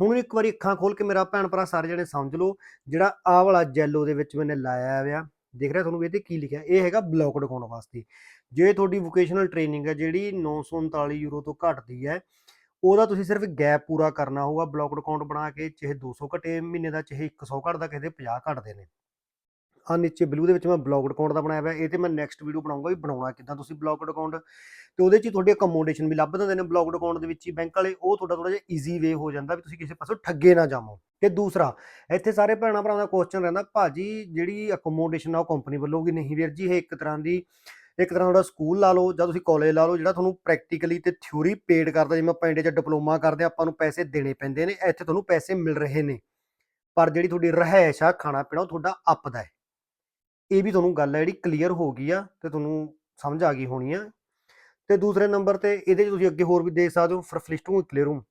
ਹੁਣ ਇੱਕ ਵਾਰੀ ਅੱਖਾਂ ਖੋਲ ਕੇ ਮੇਰਾ ਭੈਣ ਭਰਾ ਸਾਰੇ ਜਣੇ ਸਮਝ ਲਓ, ਜਿਹੜਾ ਆਹ ਵਾਲਾ ਜੈਲੋ ਦੇ ਵਿੱਚ ਮੈਨੇ ਲਾਇਆ ਹੋਇਆ, ਦੇਖ ਰਿਹਾ ਤੁਹਾਨੂੰ ਵੀ ਇਹਤੇ ਕੀ ਲਿਖਿਆ? ਇਹ ਹੈਗਾ ਬਲੌਕਡ ਅਕਾਊਂਟ ਵਾਸਤੇ। ਜੇ ਤੁਹਾਡੀ ਵੋਕੇਸ਼ਨਲ ਟ੍ਰੇਨਿੰਗ ਹੈ, ਜਿਹੜੀ 939 ਯੂਰੋ ਤੋਂ ਘੱਟਦੀ ਹੈ, ਉਹਦਾ ਤੁਸੀਂ ਸਿਰਫ ਗੈਪ ਪੂਰਾ ਕਰਨਾ ਹੋਊਗਾ ਬਲੌਕਡ ਅਕਾਊਂਟ ਬਣਾ ਕੇ, ਚਾਹੇ 200 ਘਟੇ ਮਹੀਨੇ ਦਾ, ਚਾਹੇ 100 ਘਟਦਾ ਕਿਸੇ ਦੇ 50 ਘਟਦੇ ਨੇ। ਆ ਨੀਚੇ ਬਲੂ ਦੇ ਵਿੱਚ ਮੈਂ ਬਲੌਗਡ ਅਕਾਊਂਟ ਦਾ ਬਣਾਇਆ ਹੋਇਆ, ਇਹ ਤੇ ਮੈਂ ਨੈਕਸਟ ਵੀਡੀਓ ਬਣਾਉਂਗਾ ਵੀ ਬਣਾਉਣਾ ਕਿੱਦਾਂ ਤੁਸੀਂ ਬਲੌਗਡ ਅਕਾਊਂਟ ਤੇ ਉਹਦੇ 'ਚ ਤੁਹਾਡੀ ਅਕਮੋਡੇਸ਼ਨ ਵੀ ਲੱਭ ਦਿੰਦੇ ਨੇ ਬਲੌਗਡ ਅਕਾਊਂਟ ਦੇ ਵਿੱਚ ਹੀ ਬੈਂਕ ਵਾਲੇ, ਉਹ ਤੁਹਾਡਾ ਥੋੜਾ ਜਿਹਾ ਈਜ਼ੀ ਵੇ ਹੋ ਜਾਂਦਾ ਵੀ ਤੁਸੀਂ ਕਿਸੇ ਪਾਸੋਂ ਠੱਗੇ ਨਾ ਜਾਵੋ। ਤੇ ਦੂਸਰਾ, ਇੱਥੇ ਸਾਰੇ ਭੈਣਾ ਭਰਾਵਾਂ ਦਾ ਕੁਐਸਚਨ ਰਹਿੰਦਾ, ਭਾਜੀ, ਜਿਹੜੀ ਅਕਮੋਡੇਸ਼ਨ ਆ ਉਹ ਕੰਪਨੀ ਵੱਲੋਂ ਕਿ ਨਹੀਂ ਵੀਰ ਜੀ, ਇਹ ਇੱਕ ਤਰ੍ਹਾਂ ਦੀ, ਇੱਕ ਤਰ੍ਹਾਂ ਦਾ ਸਕੂਲ ਲਾ ਲਓ ਜਾਂ ਤੁਸੀਂ ਕਾਲਜ ਲਾ ਲਓ, ਜਿਹੜਾ ਤੁਹਾਨੂੰ ਪ੍ਰੈਕਟੀਕਲੀ ਤੇ ਥਿਊਰੀ ਪੇਡ ਕਰਦਾ, ਜਿਵੇਂ ਆਪਾਂ ਇੰਡੀਆ 'ਚ ਡਿਪਲੋਮਾ ਕਰਦੇ ਆਪਾਂ ਨੂੰ ਪੈਸੇ ਦੇਣੇ ਪੈਂਦੇ ਨੇ, ਇੱਥੇ ਤੁਹਾਨੂੰ ਪੈਸੇ ਮਿਲ ਰਹੇ ਨੇ। ਪਰ ਜਿਹੜੀ ਤੁਹਾਡੀ ਰਹਿائش ਆ ਖਾਣਾ ਪੀਣਾ ਉਹ ਤੁਹਾਡਾ ਆਪਦਾ ਹੈ। ਇਹ ਵੀ ਤੁਹਾਨੂੰ ਗੱਲ ਹੈ ਜਿਹੜੀ ਕਲੀਅਰ ਹੋ ਗਈ ਆ ਤੇ ਤੁਹਾਨੂੰ ਸਮਝ ਆ ਗਈ ਹੋਣੀ ਆ। ਤੇ ਦੂਸਰੇ ਨੰਬਰ ਤੇ ਇਹਦੇ 'ਚ ਤੁਸੀਂ ਅੱਗੇ ਹੋਰ ਵੀ ਦੇਖ ਸਕਦੇ ਹੋ ਫਰਫਲਿਸਟੂ ਕਲੀਅਰੂਮ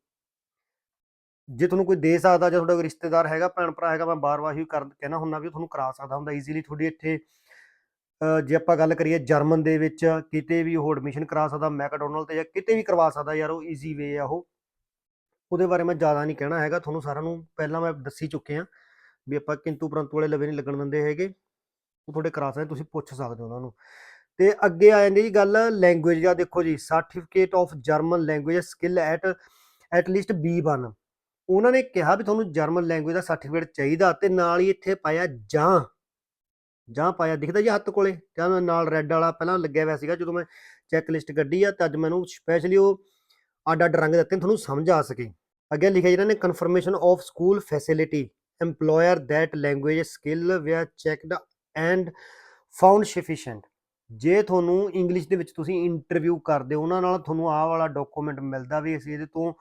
ਜੇ ਤੁਹਾਨੂੰ ਕੋਈ ਦੇ ਸਕਦਾ ਜਾਂ ਤੁਹਾਡਾ ਕੋਈ ਰਿਸ਼ਤੇਦਾਰ ਹੈਗਾ ਭੈਣ ਭਰਾ ਹੈਗਾ, ਮੈਂ ਬਾਰ-ਬਾਰ ਹੀ ਕਰ, ਕਹਿਣਾ ਹੁੰਦਾ ਵੀ ਤੁਹਾਨੂੰ ਕਰਾ ਸਕਦਾ ਹੁੰਦਾ ਈਜ਼ੀਲੀ ਤੁਹਾਡੀ ਇੱਥੇ ਜੇ ਆਪਾਂ ਗੱਲ ਕਰੀਏ ਜਰਮਨ ਦੇ ਵਿੱਚ, ਕਿਤੇ ਵੀ ਉਹ ਐਡਮਿਸ਼ਨ ਕਰਾ ਸਕਦਾ, ਮੈਕਡੋਨਲਡ ਤੇ ਜਾਂ ਕਿਤੇ ਵੀ ਕਰਵਾ ਸਕਦਾ ਯਾਰ, ਉਹ ਈਜ਼ੀ ਵੇ ਆ ਉਹ। ਉਹਦੇ ਬਾਰੇ ਮੈਂ ਜ਼ਿਆਦਾ ਨਹੀਂ ਕਹਿਣਾ ਹੈਗਾ, ਤੁਹਾਨੂੰ ਸਾਰਿਆਂ ਨੂੰ ਪਹਿਲਾਂ ਮੈਂ ਦੱਸੀ ਚੁੱਕੇ ਆ ਵੀ ਆਪਾਂ ਕਿੰਤੂ ਪਰੰਤੂ ਵਾਲੇ ਲਵੇ ਨਹੀਂ ਲੱਗਣ ਦਿੰਦੇ ਹੈਗੇ। ਉਹ ਤੁਹਾਡੇ ਕਰਾ ਸਕਦੇ ਤੁਸੀਂ ਪੁੱਛ ਸਕਦੇ ਹੋ ਉਹਨਾਂ ਨੂੰ। ਤੇ ਅੱਗੇ ਆ ਜਾਂਦੀ ਜੀ ਗੱਲ ਲੈਂਗੁਏਜ ਦਾ। ਦੇਖੋ ਜੀ certificate of German language skill at at least B1 ਉਹਨਾਂ ਨੇ ਕਿਹਾ ਵੀ ਤੁਹਾਨੂੰ ਜਰਮਨ ਲੈਂਗੁਏਜ ਦਾ ਸਰਟੀਫਿਕੇਟ ਚਾਹੀਦਾ ਤੇ ਨਾਲ ਹੀ ਇੱਥੇ ਪਾਇਆ ਜਾਂ। ਜਾਂ ਪਾਇਆ, ਦਿਖਦਾ ਜੀ ਹੱਥ ਕੋਲੇ। ਜਾਂ ਨਾਲ ਰੈੱਡ ਵਾਲਾ ਪਹਿਲਾਂ ਲੱਗਿਆ ਹੋਇਆ ਸੀਗਾ ਜਦੋਂ ਮੈਂ ਚੈੱਕ ਲਿਸਟ ਕੱਢੀ ਆ ਤਾਂ ਅੱਜ ਮੈਨੂੰ ਸਪੈਸ਼ਲੀ ਉਹ ਅੱਡ ਅੱਡ ਰੰਗ ਦਿੱਤੇ ਤੁਹਾਨੂੰ ਸਮਝ ਆ ਸਕੇ। ਅੱਗੇ ਲਿਖਿਆ ਜਿਹਨਾਂ ਨੇ confirmation of school facility employer that language skill were checked and found sufficient ਜੇ ਤੁਹਾਨੂੰ ਇੰਗਲਿਸ਼ ਦੇ ਵਿੱਚ ਤੁਸੀਂ ਇੰਟਰਵਿਊ ਕਰਦੇ ਹੋ, ਉਹਨਾਂ ਨਾਲ ਤੁਹਾਨੂੰ ਆਹ ਵਾਲਾ ਡਾਕੂਮੈਂਟ ਮਿਲਦਾ ਵੀ ਅਸੀਂ ਇਹਦੇ ਤੋਂ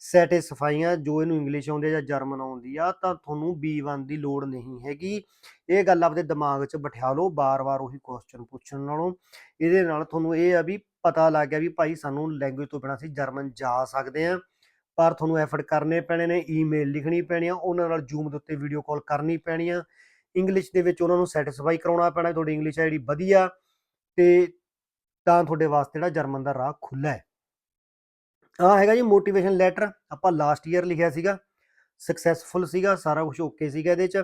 ਸੈਟੀਸਫਾਈ ਆ ਜੋ ਇਹਨੂੰ ਇੰਗਲਿਸ਼ ਆਉਂਦੀ ਆ ਜਾਂ ਜਰਮਨ ਆਉਂਦੀ ਆ, ਤਾਂ ਤੁਹਾਨੂੰ B1 ਦੀ ਲੋੜ ਨਹੀਂ ਹੈਗੀ। ਇਹ ਗੱਲ ਆਪਦੇ ਦਿਮਾਗ 'ਚ ਬਿਠਾ ਲਓ, ਬਾਰ-ਬਾਰ ਉਹੀ ਕੁਐਸਚਨ ਪੁੱਛਣ ਨਾਲੋਂ। ਇਹਦੇ ਨਾਲ ਤੁਹਾਨੂੰ ਇਹ ਆ ਵੀ ਪਤਾ ਲੱਗ ਗਿਆ ਵੀ ਭਾਈ ਸਾਨੂੰ ਲੈਂਗੁਏਜ ਤੋਂ ਬਿਨਾਂ ਅਸੀਂ ਜਰਮਨ ਜਾ ਸਕਦੇ ਆ ਪਰ ਤੁਹਾਨੂੰ ਐਫਰਟ ਕਰਨੇ ਪੈਣੇ ਨੇ ਈਮੇਲ ਲਿਖਣੀ ਪੈਣੀ ਆ, ਉਹਨਾਂ ਨਾਲ ਜ਼ੂਮ ਦੇ ਉੱਤੇ ਵੀਡੀਓ ਕਾਲ ਕਰਨੀ ਪੈਣੀ ਆ। ਇੰਗਲਿਸ਼ ਦੇ ਵਿੱਚ ਉਹਨਾਂ ਨੂੰ ਸੈਟੀਸਫਾਈ ਕਰਾਉਣਾ ਪੈਣਾ, ਤੁਹਾਡੀ ਇੰਗਲਿਸ਼ ਹੈ ਜਿਹੜੀ ਵਧੀਆ, ਤੇ ਤਾਂ ਤੁਹਾਡੇ ਵਾਸਤੇ ਜਿਹੜਾ ਜਰਮਨ ਦਾ ਰਾਹ ਖੁੱਲਾ ਹੈ। ਆ ਹੈਗਾ ਜੀ ਮੋਟੀਵੇਸ਼ਨ ਲੈਟਰ ਆਪਾਂ ਲਾਸਟ ਈਅਰ ਲਿਖਿਆ ਸੀਗਾ ਸਕਸੈਸਫੁਲ ਸੀਗਾ, ਸਾਰਾ ਕੁਝ ਓਕੇ ਸੀਗਾ ਇਹਦੇ ਚ।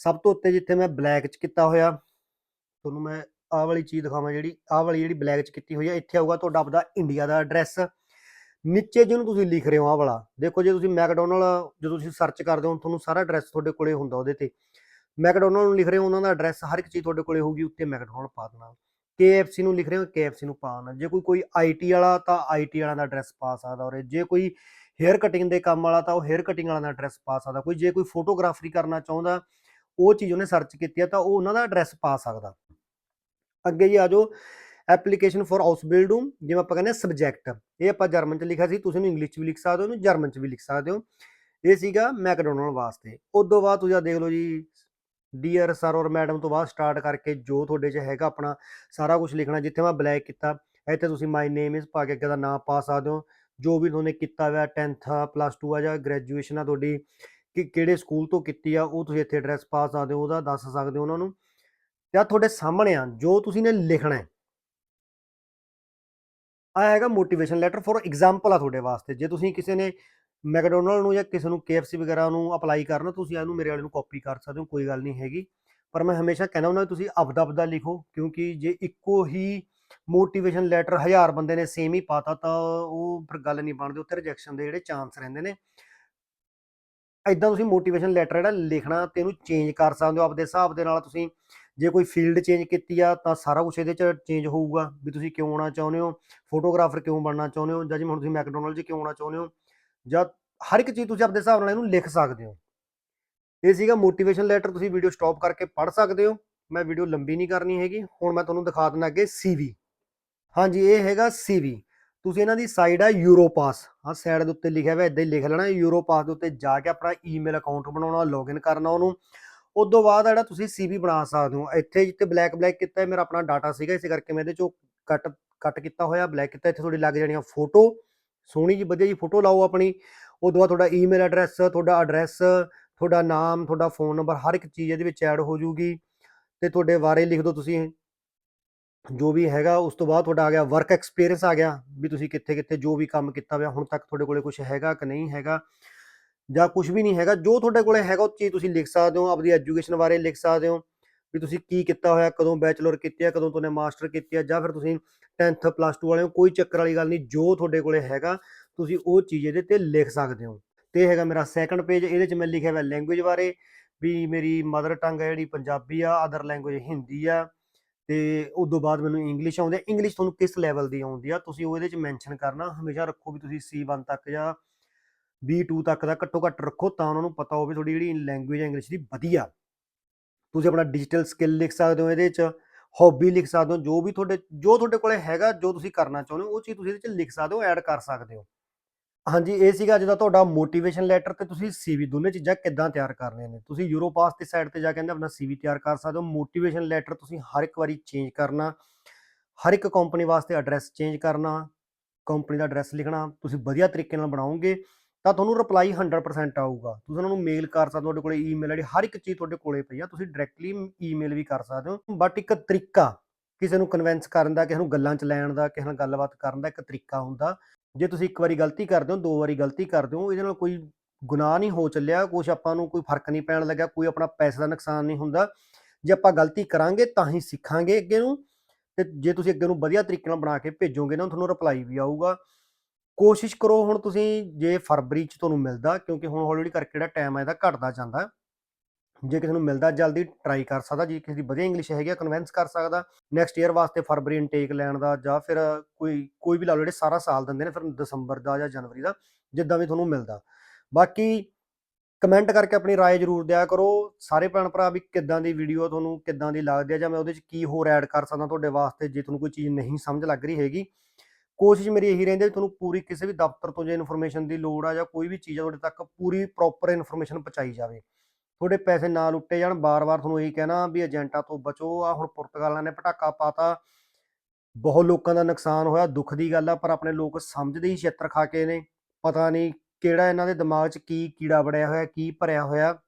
ਸਭ ਤੋਂ ਉੱਤੇ ਜਿੱਥੇ ਮੈਂ ਬਲੈਕ ਚ ਕੀਤਾ ਹੋਇਆ, ਤੁਹਾਨੂੰ ਮੈਂ ਆਹ ਵਾਲੀ ਚੀਜ਼ ਦਿਖਾਵਾਂ ਜਿਹੜੀ, ਆਹ ਵਾਲੀ ਜਿਹੜੀ ਬਲੈਕ ਚ ਕੀਤੀ ਹੋਈ ਹੈ ਇੱਥੇ ਆਊਗਾ ਤੁਹਾਡਾ ਆਪਦਾ ਇੰਡੀਆ ਦਾ ਐਡਰੈਸ ਨੀਚੇ ਜਿਹਨੂੰ ਤੁਸੀਂ ਲਿਖ ਰਹੇ ਹੋ ਆਹ ਵਾਲਾ, ਦੇਖੋ ਜੇ ਤੁਸੀਂ ਮੈਕਡੋਨਲਡ ਜਦੋਂ ਤੁਸੀਂ ਸਰਚ ਕਰਦੇ ਹੋ, ਤੁਹਾਨੂੰ ਸਾਰਾ ਐਡਰੈਸ ਤੁਹਾਡੇ ਕੋਲੇ ਹੁੰਦਾ ਉਹਦੇ ਤੇ। ਮੈਕਡੋਨਲਡ ਨੂੰ ਲਿਖ ਰਹੇ ਹੋ ਉਹਨਾਂ ਦਾ ਐਡਰੈਸ ਹਰ ਇੱਕ ਚੀਜ਼ ਤੁਹਾਡੇ ਕੋਲੇ ਹੋਊਗੀ ਉੱਤੇ ਮੈਕਡੋਨਲਡ ਪਾ ਦੇਣਾ। KFC ਨੂੰ ਲਿਖ ਰਹੇ ਹੋ KFC ਨੂੰ ਪਾ ਦੇਣਾ। ਜੇ ਕੋਈ ਕੋਈ IT ਵਾਲਾ, ਤਾਂ IT ਵਾਲਾ ਦਾ ਐਡਰੈਸ ਪਾ ਸਕਦਾ ਔਰ ਜੇ ਕੋਈ ਹੇਅਰ ਕਟਿੰਗ ਦੇ ਕੰਮ ਵਾਲਾ, ਤਾਂ ਉਹ ਹੇਅਰ ਕਟਿੰਗ ਵਾਲਾ ਦਾ ਐਡਰੈਸ ਪਾ ਸਕਦਾ। ਕੋਈ, ਜੇ ਕੋਈ ਫੋਟੋਗ੍ਰਾਫਰੀ ਕਰਨਾ ਚਾਹੁੰਦਾ, ਉਹ ਚੀਜ਼ ਉਹਨੇ ਸਰਚ ਕੀਤੀ ਆ ਤਾਂ ਉਹ ਉਹਨਾਂ ਦਾ ਐਡਰੈਸ ਪਾ ਸਕਦਾ। ਅੱਗੇ ਜੀ ਆ ਜਾਓ ਐਪਲੀਕੇਸ਼ਨ ਫॉर ਹਾਊਸ ਬਿਲਡਿੰਗ ਜਿਵੇਂ ਆਪਾਂ ਕਹਿੰਦੇ ਸਬਜੈਕਟ ਇਹ ਆਪਾਂ ਜਰਮਨ ਚ ਲਿਖਿਆ ਸੀ, ਤੁਸੀਂ ਇਹਨੂੰ ਇੰਗਲਿਸ਼ ਚ ਵੀ ਲਿਖ ਸਕਦੇ ਹੋ ਇਹਨੂੰ ਜਰਮਨ ਚ ਵੀ ਲਿਖ ਸਕਦੇ ਹੋ। ਇਹ ਸੀਗਾ ਮੈਕਡੋਨਲਡ ਵਾਸਤੇ। ਉਦੋਂ ਬਾਅਦ ਤੁਸੀਂ ਆ ਦੇਖ ਲਓ ਜੀ ਡੀਅਰ ਸਰ ਔਰ ਮੈਡਮ ਤੋਂ ਬਾਅਦ ਸਟਾਰਟ ਕਰਕੇ ਜੋ ਤੁਹਾਡੇ 'ਚ ਹੈਗਾ ਆਪਣਾ ਸਾਰਾ ਕੁਝ ਲਿਖਣਾ, ਜਿੱਥੇ ਮੈਂ ਬਲੈਕ ਕੀਤਾ, ਇੱਥੇ ਤੁਸੀਂ ਮਾਈ ਨੇਮ ਇਜ਼ ਪਾ ਕੇ ਅੱਗੇ ਦਾ ਨਾਮ ਪਾ ਸਕਦੇ ਹੋ। ਜੋ ਵੀ ਤੁਹਾਨੂੰ ਕੀਤਾ ਹੋਇਆ 10th ਆ ਪਲੱਸ 2 ਆ ਜਾਂ ਗ੍ਰੈਜੂਏਸ਼ਨ ਆ ਤੁਹਾਡੀ, ਕਿ ਕਿਹੜੇ ਸਕੂਲ ਤੋਂ ਕੀਤੀ ਆ, ਉਹ ਤੁਸੀਂ ਇੱਥੇ ਐਡਰੈਸ ਪਾ ਸਕਦੇ ਹੋ, ਉਹਦਾ ਦੱਸ ਸਕਦੇ ਹੋ ਉਹਨਾਂ ਨੂੰ। ਜਾਂ ਤੁਹਾਡੇ ਸਾਹਮਣੇ ਆ, ਜੋ ਤੁਸੀਂ ਨੇ ਲਿਖਣਾ ਹੈ। ਆ ਹੈਗਾ ਮੋਟੀਵੇਸ਼ਨ ਲੈਟਰ ਫॉर ਐਗਜ਼ਾਮਪਲ ਆ ਤੁਹਾਡੇ ਵਾਸਤੇ, ਜੇ ਤੁਸੀਂ ਕਿਸੇ ਨੇ ਮੈਕਡੋਨਲਡ ਨੂੰ ਜਾਂ ਕਿਸੇ ਨੂੰ KFC ਵਗੈਰਾ ਨੂੰ ਅਪਲਾਈ ਕਰਨਾ, ਤੁਸੀਂ ਇਹਨੂੰ ਮੇਰੇ ਵਾਲੇ ਨੂੰ ਕਾਪੀ ਕਰ ਸਕਦੇ ਹੋ, ਕੋਈ ਗੱਲ ਨਹੀਂ ਹੈਗੀ। ਪਰ ਮੈਂ ਹਮੇਸ਼ਾ ਕਹਿੰਦਾ ਹੁੰਦਾ ਤੁਸੀਂ ਆਪਦਾ ਆਪਦਾ ਲਿਖੋ, ਕਿਉਂਕਿ ਜੇ ਇੱਕੋ ਹੀ ਮੋਟੀਵੇਸ਼ਨ ਲੈਟਰ ਹਜ਼ਾਰ ਬੰਦੇ ਨੇ ਸੇਮ ਹੀ ਪਾਤਾ, ਤਾਂ ਉਹ ਫਿਰ ਗੱਲ ਨਹੀਂ ਬਣਦੀ। ਉੱਥੇ ਰਿਜੈਕਸ਼ਨ ਦੇ ਜਿਹੜੇ ਚਾਂਸ ਰਹਿੰਦੇ ਨੇ। ਐਦਾਂ ਤੁਸੀਂ ਮੋਟੀਵੇਸ਼ਨ ਲੈਟਰ ਜਿਹੜਾ ਲਿਖਣਾ, ਤੇ ਇਹਨੂੰ ਚੇਂਜ ਕਰ ਸਕਦੇ ਹੋ ਆਪਦੇ ਹਿਸਾਬ ਦੇ ਨਾਲ। ਤੁਸੀਂ ਜੇ ਕੋਈ ਫੀਲਡ ਚੇਂਜ ਕੀਤੀ ਆ, ਤਾਂ ਸਾਰਾ ਕੁਝ ਇਹਦੇ ਚ ਚੇਂਜ ਹੋਊਗਾ। ਵੀ ਤੁਸੀਂ ਕਿਉਂ ਆਉਣਾ ਚਾਹੁੰਦੇ ਹੋ? ਫੋਟੋਗ੍ਰਾਫਰ ਕਿਉਂ ਬਣਨਾ ਚਾਹੁੰਦੇ ਹੋ? ਜਾਂ ਜਿਵੇਂ ਹੁਣ ਤੁਸੀਂ ਮੈਕਡੋਨਲਡ 'ਚ ਕਿਉਂ ਆਉਣਾ ਚਾਹੁੰਦੇ ਹੋ? ਜਾਂ ਹਰ ਇੱਕ ਚੀਜ਼ ਤੁਸੀਂ ਆਪਣੇ ਹਿਸਾਬ ਨਾਲ ਇਹਨੂੰ ਲਿਖ ਸਕਦੇ ਹੋ। ਇਹ ਸੀਗਾ ਮੋਟੀਵੇਸ਼ਨ ਲੈਟਰ ਤੁਸੀਂ ਵੀਡੀਓ ਸਟਾਪ ਕਰਕੇ ਪੜ੍ਹ ਸਕਦੇ ਹੋ। ਮੈਂ ਵੀਡੀਓ ਲੰਬੀ ਨਹੀਂ ਕਰਨੀ ਹੈਗੀ, ਹੁਣ ਮੈਂ ਤੁਹਾਨੂੰ ਦਿਖਾ ਦਿੰਦਾ ਅੱਗੇ ਸੀਵੀ ਹਾਂਜੀ, ਇਹ ਹੈਗਾ ਸੀਵੀ ਤੁਸੀਂ ਇਹਨਾਂ ਦੀ ਸਾਈਡ ਆ ਯੂਰੋਪਾਸ ਆ ਸਾਈਡ ਦੇ ਉੱਤੇ ਲਿਖਿਆ ਹੋਇਆ ਇਦਾਂ ਹੀ ਲਿਖ ਲੈਣਾ ਯੂਰੋਪਾਸ ਦੇ ਉੱਤੇ ਜਾ ਕੇ ਆਪਣਾ ਈਮੇਲ ਅਕਾਊਂਟ ਬਣਾਉਣਾ ਲੌਗਇਨ ਕਰਨਾ ਉਹਨੂੰ। ਉਸ ਤੋਂ ਬਾਅਦ ਜਿਹੜਾ ਤੁਸੀਂ ਸੀਵੀ ਬਣਾ ਸਕਦੇ ਹੋ। ਇੱਥੇ ਜਿੱਤੇ ਬਲੈਕ ਬਲੈਕ ਕੀਤਾ ਮੇਰਾ ਆਪਣਾ ਡਾਟਾ ਸੀਗਾ, ਇਸੇ ਕਰਕੇ ਮੈਂ ਇਹਦੇ ਚੋਂ ਕੱਟ ਕੱਟ ਕੀਤਾ ਹੋਇਆ ਬਲੈਕ ਕੀਤਾ, ਇੱਥੇ ਤੁਹਾਡੀ ਲੱਗ ਜਾਣੀਆਂ ਫੋਟੋ ਸੋਹਣੀ ਜੀ ਵਧੀਆ ਜੀ ਫੋਟੋ ਲਾਓ ਆਪਣੀ। ਉਹ ਤੋਂ ਬਾਅਦ ਤੁਹਾਡਾ ਈਮੇਲ ਐਡਰੈਸ ਤੁਹਾਡਾ ਐਡਰੈਸ ਤੁਹਾਡਾ ਨਾਮ, ਤੁਹਾਡਾ ਫੋਨ ਨੰਬਰ ਹਰ ਇੱਕ ਚੀਜ਼ ਇਹਦੇ ਵਿੱਚ ਐਡ ਹੋ ਜੂਗੀ। ਤੇ ਤੁਹਾਡੇ ਬਾਰੇ ਲਿਖ ਦਿਓ ਤੁਸੀਂ। ਜੋ ਵੀ ਹੈਗਾ, ਉਸ ਤੋਂ ਬਾਅਦ ਤੁਹਾਡਾ ਆ ਗਿਆ ਵਰਕ ਐਕਸਪੀਰੀਅੰਸ ਆ ਗਿਆ, ਵੀ ਤੁਸੀਂ ਕਿੱਥੇ ਕਿੱਥੇ ਜੋ ਵੀ ਕੰਮ ਕੀਤਾ ਹੋਇਆ, ਹੁਣ ਤੱਕ ਤੁਹਾਡੇ ਕੋਲੇ ਕੁਝ ਹੈਗਾ ਕਿ ਨਹੀਂ ਹੈਗਾ। ਜਾਂ ਕੁਝ ਵੀ ਨਹੀਂ ਹੈਗਾ, ਜੋ ਤੁਹਾਡੇ ਕੋਲੇ ਹੈਗਾ, ਉਹ ਚੀਜ਼ ਤੁਸੀਂ ਲਿਖ ਸਕਦੇ ਹੋ ਆਪਣੀ ਐਜੂਕੇਸ਼ਨ ਬਾਰੇ ਲਿਖ ਸਕਦੇ ਹੋ। ਵੀ ਤੁਸੀਂ ਕੀ ਕੀਤਾ ਹੋਇਆ, ਕਦੋਂ ਬੈਚਲਰ ਕੀਤੀ ਆ, ਕਦੋਂ ਤੁਸੀਂ ਮਾਸਟਰ ਕੀਤੀ ਆ, ਜਾਂ ਫਿਰ ਤੁਸੀਂ 10th ਪਲੱਸ 2 ਵਾਲੇ ਹੋ ਕੋਈ ਚੱਕਰ ਵਾਲੀ ਗੱਲ ਨਹੀਂ, ਜੋ ਤੁਹਾਡੇ ਕੋਲੇ ਹੈਗਾ, ਤੁਸੀਂ ਉਹ ਚੀਜ਼ ਇਹਦੇ ਤੇ ਲਿਖ ਸਕਦੇ ਹੋ। ਤੇ ਹੈਗਾ ਮੇਰਾ ਸੈਕੰਡ ਪੇਜ ਇਹਦੇ ਚ ਮੈਂ ਲਿਖਿਆ ਹੋਇਆ ਲੈਂਗੁਏਜ ਬਾਰੇ, ਵੀ ਮੇਰੀ ਮਦਰ ਟੰਗ ਹੈ ਜਿਹੜੀ ਪੰਜਾਬੀ ਆ ਅਦਰ ਲੈਂਗੁਏਜ ਹਿੰਦੀ ਆ, ਤੇ ਉਸ ਤੋਂ ਬਾਅਦ ਮੈਨੂੰ ਇੰਗਲਿਸ਼ ਆਉਂਦੀ ਹੈ ਇੰਗਲਿਸ਼ ਤੁਹਾਨੂੰ ਕਿਸ ਲੈਵਲ ਦੀ ਆਉਂਦੀ ਆ, ਤੁਸੀਂ ਉਹ ਇਹਦੇ ਚ ਮੈਂਸ਼ਨ ਕਰਨਾ, ਹਮੇਸ਼ਾ ਰੱਖੋ ਵੀ ਤੁਸੀਂ C1 ਤੱਕ ਜਾਂ B2 ਤੱਕ ਦਾ ਘੱਟੋ ਘੱਟ ਰੱਖੋ, ਤਾਂ ਉਹਨਾਂ ਨੂੰ ਪਤਾ ਹੋਵੇ ਤੁਹਾਡੀ ਜਿਹੜੀ ਲੈਂਗੁਏਜ ਹੈ ਇੰਗਲਿਸ਼ ਦੀ ਵਧੀਆ। ਤੁਸੀਂ ਆਪਣਾ ਡਿਜੀਟਲ ਸਕਿੱਲ ਲਿਖ ਸਕਦੇ ਹੋ ਇਹਦੇ ਚ ਹੌਬੀ ਲਿਖ ਸਕਦੇ ਹੋ, ਜੋ ਵੀ ਤੁਹਾਡੇ, ਜੋ ਤੁਹਾਡੇ ਕੋਲੇ ਹੈਗਾ, ਜੋ ਤੁਸੀਂ ਕਰਨਾ ਚਾਹੁੰਦੇ ਹੋ, ਉਹ ਚੀਜ਼ ਤੁਸੀਂ ਇਹਦੇ ਚ ਲਿਖ ਸਕਦੇ ਹੋ ਐਡ ਕਰ ਸਕਦੇ ਹੋ। ਹਾਂਜੀ, ਇਹ ਸੀਗਾ ਅੱਜ ਦਾ ਤੁਹਾਡਾ ਮੋਟੀਵੇਸ਼ਨ ਲੈਟਰ ਤੇ ਤੁਸੀਂ ਸੀਵੀ ਦੋਨੇ ਚੀਜ਼ਾਂ ਕਿੱਦਾਂ ਤਿਆਰ ਕਰਨੀਆਂ ਨੇ? ਤੁਸੀਂ ਯੂਰੋਪਾਸ ਦੀ ਸਾਈਡ ਤੇ ਜਾ ਕੇ ਆਪਣਾ ਸੀਵੀ ਤਿਆਰ ਕਰ ਸਕਦੇ ਹੋ ਮੋਟੀਵੇਸ਼ਨ ਲੈਟਰ ਤੁਸੀਂ ਹਰ ਇੱਕ ਵਾਰੀ ਚੇਂਜ ਕਰਨਾ, ਹਰ ਇੱਕ ਕੰਪਨੀ ਵਾਸਤੇ ਐਡਰੈਸ ਚੇਂਜ ਕਰਨਾ ਕੰਪਨੀ ਦਾ ਐਡਰੈਸ ਲਿਖਣਾ, ਤੁਸੀਂ ਵਧੀਆ ਤਰੀਕੇ ਨਾਲ ਬਣਾਓਗੇ। ਤਾਂ ਤੁਹਾਨੂੰ ਰਿਪਲਾਈ 100% ਆਊਗਾ। ਤੁਸੀਂ ਉਹਨਾਂ ਨੂੰ ਮੇਲ ਕਰ ਸਕਦੇ ਹੋ, ਤੁਹਾਡੇ ਕੋਲੇ ਈਮੇਲ ਆਈਡੀ ਹਰ ਇੱਕ ਚੀਜ਼ ਤੁਹਾਡੇ ਕੋਲੇ ਪਈ ਆ, ਤੁਸੀਂ ਡਾਇਰੈਕਟਲੀ ਈਮੇਲ ਵੀ ਕਰ ਸਕਦੇ ਹੋ। ਬਟ ਇੱਕ ਤਰੀਕਾ ਕਿਸੇ ਨੂੰ ਕਨਵਿੰਸ ਕਰਨ ਦਾ, ਕਿਸੇ ਨੂੰ ਗੱਲਾਂ 'ਚ ਲੈਣ ਦਾ, ਕਿਸੇ ਨਾਲ ਗੱਲਬਾਤ ਕਰਨ ਦਾ ਇੱਕ ਤਰੀਕਾ ਹੁੰਦਾ। ਜੇ ਤੁਸੀਂ ਇੱਕ ਵਾਰੀ ਗਲਤੀ ਕਰਦੇ ਹੋ, ਦੋ ਵਾਰੀ ਗਲਤੀ ਕਰਦੇ ਹੋ, ਇਹਦੇ ਨਾਲ ਕੋਈ ਗੁਨਾਹ ਨਹੀਂ ਹੋ ਚੱਲਿਆ ਕੁਝ ਆਪਾਂ ਨੂੰ ਕੋਈ ਫ਼ਰਕ ਨਹੀਂ ਪੈਣ ਲੱਗਾ ਕੋਈ ਆਪਣਾ ਪੈਸੇ ਦਾ ਨੁਕਸਾਨ ਨਹੀਂ ਹੁੰਦਾ। ਜੇ ਆਪਾਂ ਗਲਤੀ ਕਰਾਂਗੇ ਤਾਂ ਹੀ ਸਿੱਖਾਂਗੇ ਅੱਗੇ ਨੂੰ। ਤੇ ਜੇ ਤੁਸੀਂ ਅੱਗੇ ਨੂੰ ਵਧੀਆ ਤਰੀਕੇ ਨਾਲ ਬਣਾ ਕੇ ਭੇਜੋਗੇ ਨਾ, ਤੁਹਾਨੂੰ ਰਿਪਲਾਈ ਵੀ ਆਊਗਾ। ਕੋਸ਼ਿਸ਼ ਕਰੋ ਹੁਣ ਤੁਸੀਂ ਜੇ ਫਰਵਰੀ ਚ ਤੁਹਾਨੂੰ ਮਿਲਦਾ ਕਿਉਂਕਿ ਹੁਣ ਹੌਲੀ ਹੌਲੀ ਕਰਕੇ ਜਿਹੜਾ ਟਾਈਮ ਹੈ ਇਹਦਾ ਘਟਦਾ ਜਾਂਦਾ ਜੇ ਕਿਸੇ ਨੂੰ ਮਿਲਦਾ ਜਲਦੀ ਟਰਾਈ ਕਰ ਸਕਦਾ ਜੇ ਕਿਸੇ ਦੀ ਵਧੀਆ ਇੰਗਲਿਸ਼ ਹੈਗੀ ਆ ਕਨਵਿੰਸ ਕਰ ਸਕਦਾ ਨੈਕਸਟ ਈਅਰ ਵਾਸਤੇ ਫਰਵਰੀ ਇਨਟੇਕ ਲੈਣ ਦਾ ਜਾਂ ਫਿਰ ਕੋਈ ਕੋਈ ਵੀ ਲਾ ਲਓ ਜਿਹੜੇ ਸਾਰਾ ਸਾਲ ਦਿੰਦੇ ਨੇ ਫਿਰ ਦਸੰਬਰ ਦਾ ਜਾਂ ਜਨਵਰੀ ਦਾ ਜਿੱਦਾਂ ਵੀ ਤੁਹਾਨੂੰ ਮਿਲਦਾ ਬਾਕੀ ਕਮੈਂਟ ਕਰਕੇ ਆਪਣੀ رائے ਜ਼ਰੂਰ ਦਿਆ ਕਰੋ ਸਾਰੇ ਭੈਣ ਭਰਾ ਵੀ ਕਿੱਦਾਂ ਦੀ ਵੀਡੀਓ ਤੁਹਾਨੂੰ ਕਿੱਦਾਂ ਦੀ ਲੱਗਦੀ ਹੈ ਜਾਂ ਮੈਂ ਉਹਦੇ 'ਚ ਕੀ ਹੋਰ ਐਡ ਕਰ ਸਕਦਾ ਤੁਹਾਡੇ ਵਾਸਤੇ ਜੇ ਤੁਹਾਨੂੰ ਕੋਈ ਚੀਜ਼ ਨਹੀਂ ਸਮਝ ਲੱਗ ਰਹੀ ਹੈਗੀ ਕੋਸ਼ਿਸ਼ ਮੇਰੀ ਇਹੀ ਰਹਿੰਦੀ ਵੀ ਤੁਹਾਨੂੰ ਪੂਰੀ ਕਿਸੇ ਵੀ ਦਫ਼ਤਰ ਤੋਂ ਜੇ ਇਨਫੋਰਮੇਸ਼ਨ ਦੀ ਲੋੜ ਆ ਜਾਂ ਕੋਈ ਵੀ ਚੀਜ਼ ਆ ਤੁਹਾਡੇ ਤੱਕ ਪੂਰੀ ਪ੍ਰੋਪਰ ਇਨਫੋਰਮੇਸ਼ਨ ਪਹੁੰਚਾਈ ਜਾਵੇ। ਤੁਹਾਡੇ ਪੈਸੇ ਨਾ ਲੁੱਟੇ ਜਾਣ, ਬਾਰ-ਬਾਰ ਤੁਹਾਨੂੰ ਇਹੀ ਕਹਿਣਾ ਵੀ ਏਜੰਟਾਂ ਤੋਂ ਬਚੋ। ਆ ਹੁਣ ਪੁਰਤਗਾਲਾਂ ਨੇ ਪਟਾਕਾ ਪਾਤਾ। ਬਹੁਤ ਲੋਕਾਂ ਦਾ ਨੁਕਸਾਨ ਹੋਇਆ, ਦੁੱਖ ਦੀ ਗੱਲ ਆ, ਪਰ ਆਪਣੇ ਲੋਕ ਸਮਝਦੇ ਹੀ ਛਿੱਤਰ ਖਾ ਕੇ ਨੇ। ਪਤਾ ਨਹੀਂ ਕਿਹੜਾ ਇਹਨਾਂ ਦੇ ਦਿਮਾਗ 'ਚ ਕੀ ਕੀੜਾ ਵੜਿਆ ਹੋਇਆ, ਕੀ ਭਰਿਆ ਹੋਇਆ।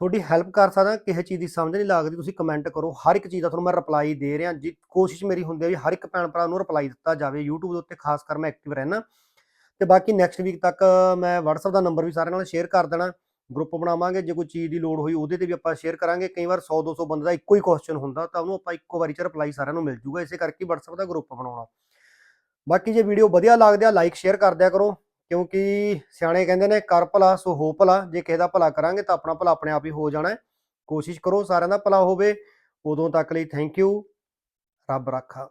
ਤੁਹਾਡੀ ਹੈਲਪ ਕਰ ਸਕਦਾ, ਕਿਸੇ ਚੀਜ਼ ਦੀ ਸਮਝ ਨਹੀਂ ਲੱਗਦੀ, ਤੁਸੀਂ ਕਮੈਂਟ ਕਰੋ। ਹਰ ਇੱਕ ਚੀਜ਼ ਦਾ ਤੁਹਾਨੂੰ ਮੈਂ ਰਿਪਲਾਈ ਦੇ ਰਿਹਾ। ਜੀ, ਕੋਸ਼ਿਸ਼ ਮੇਰੀ ਹੁੰਦੀ ਹੈ ਵੀ ਹਰ ਇੱਕ ਭੈਣ ਭਰਾ ਨੂੰ ਰਿਪਲਾਈ ਦਿੱਤਾ ਜਾਵੇ। YouTube ਦੇ ਉੱਤੇ ਖਾਸ ਕਰ ਮੈਂ ਐਕਟਿਵ ਰਹਿਣਾ ਤੇ ਬਾਕੀ ਨੈਕਸਟ ਵੀਕ ਤੱਕ ਮੈਂ WhatsApp ਦਾ ਨੰਬਰ ਵੀ ਸਾਰਿਆਂ ਨਾਲ ਸ਼ੇਅਰ ਕਰ ਦੇਣਾ। ਗਰੁੱਪ ਬਣਾਵਾਂਗੇ। ਜੇ ਕੋਈ ਚੀਜ਼ ਦੀ ਲੋੜ ਹੋਈ, ਉਹਦੇ ਤੇ ਵੀ ਆਪਾਂ ਸ਼ੇਅਰ ਕਰਾਂਗੇ। ਕਈ ਵਾਰ 100 200 ਬੰਦੇ ਦਾ ਇੱਕੋ ਹੀ ਕੁਐਸਚਨ ਹੁੰਦਾ, ਤਾਂ ਉਹਨੂੰ ਆਪਾਂ ਇੱਕੋ ਵਾਰੀ ਚ ਰਿਪਲਾਈ ਸਾਰਿਆਂ ਨੂੰ ਮਿਲ ਜੂਗਾ। ਇਸੇ ਕਰਕੇ WhatsApp ਦਾ ਗਰੁੱਪ ਬਣਾਉਣਾ। ਬਾਕੀ ਜੇ ਵੀਡੀਓ ਵਧੀਆ ਲੱਗਦੀ ਆ ਲਾਈਕ ਸ਼ੇਅਰ ਕਰ ਦਿਆ ਕਰੋ। ਕਿਉਂਕਿ ਸਿਆਣੇ ਕਹਿੰਦੇ ਨੇ, ਕਰ ਭਲਾ, ਸੋ ਹੋ ਭਲਾ, ਜੇ ਕਿਸੇ ਦਾ ਭਲਾ ਕਰਾਂਗੇ ਤਾਂ ਆਪਣਾ ਭਲਾ ਆਪਣੇ ਆਪ ਹੀ ਹੋ ਜਾਣਾ ਕੋਸ਼ਿਸ਼ ਕਰੋ ਸਾਰਿਆਂ ਦਾ ਭਲਾ ਹੋਵੇ। ਉਦੋਂ ਤੱਕ ਲਈ ਥੈਂਕ ਯੂ ਰੱਬ ਰਾਖਾ।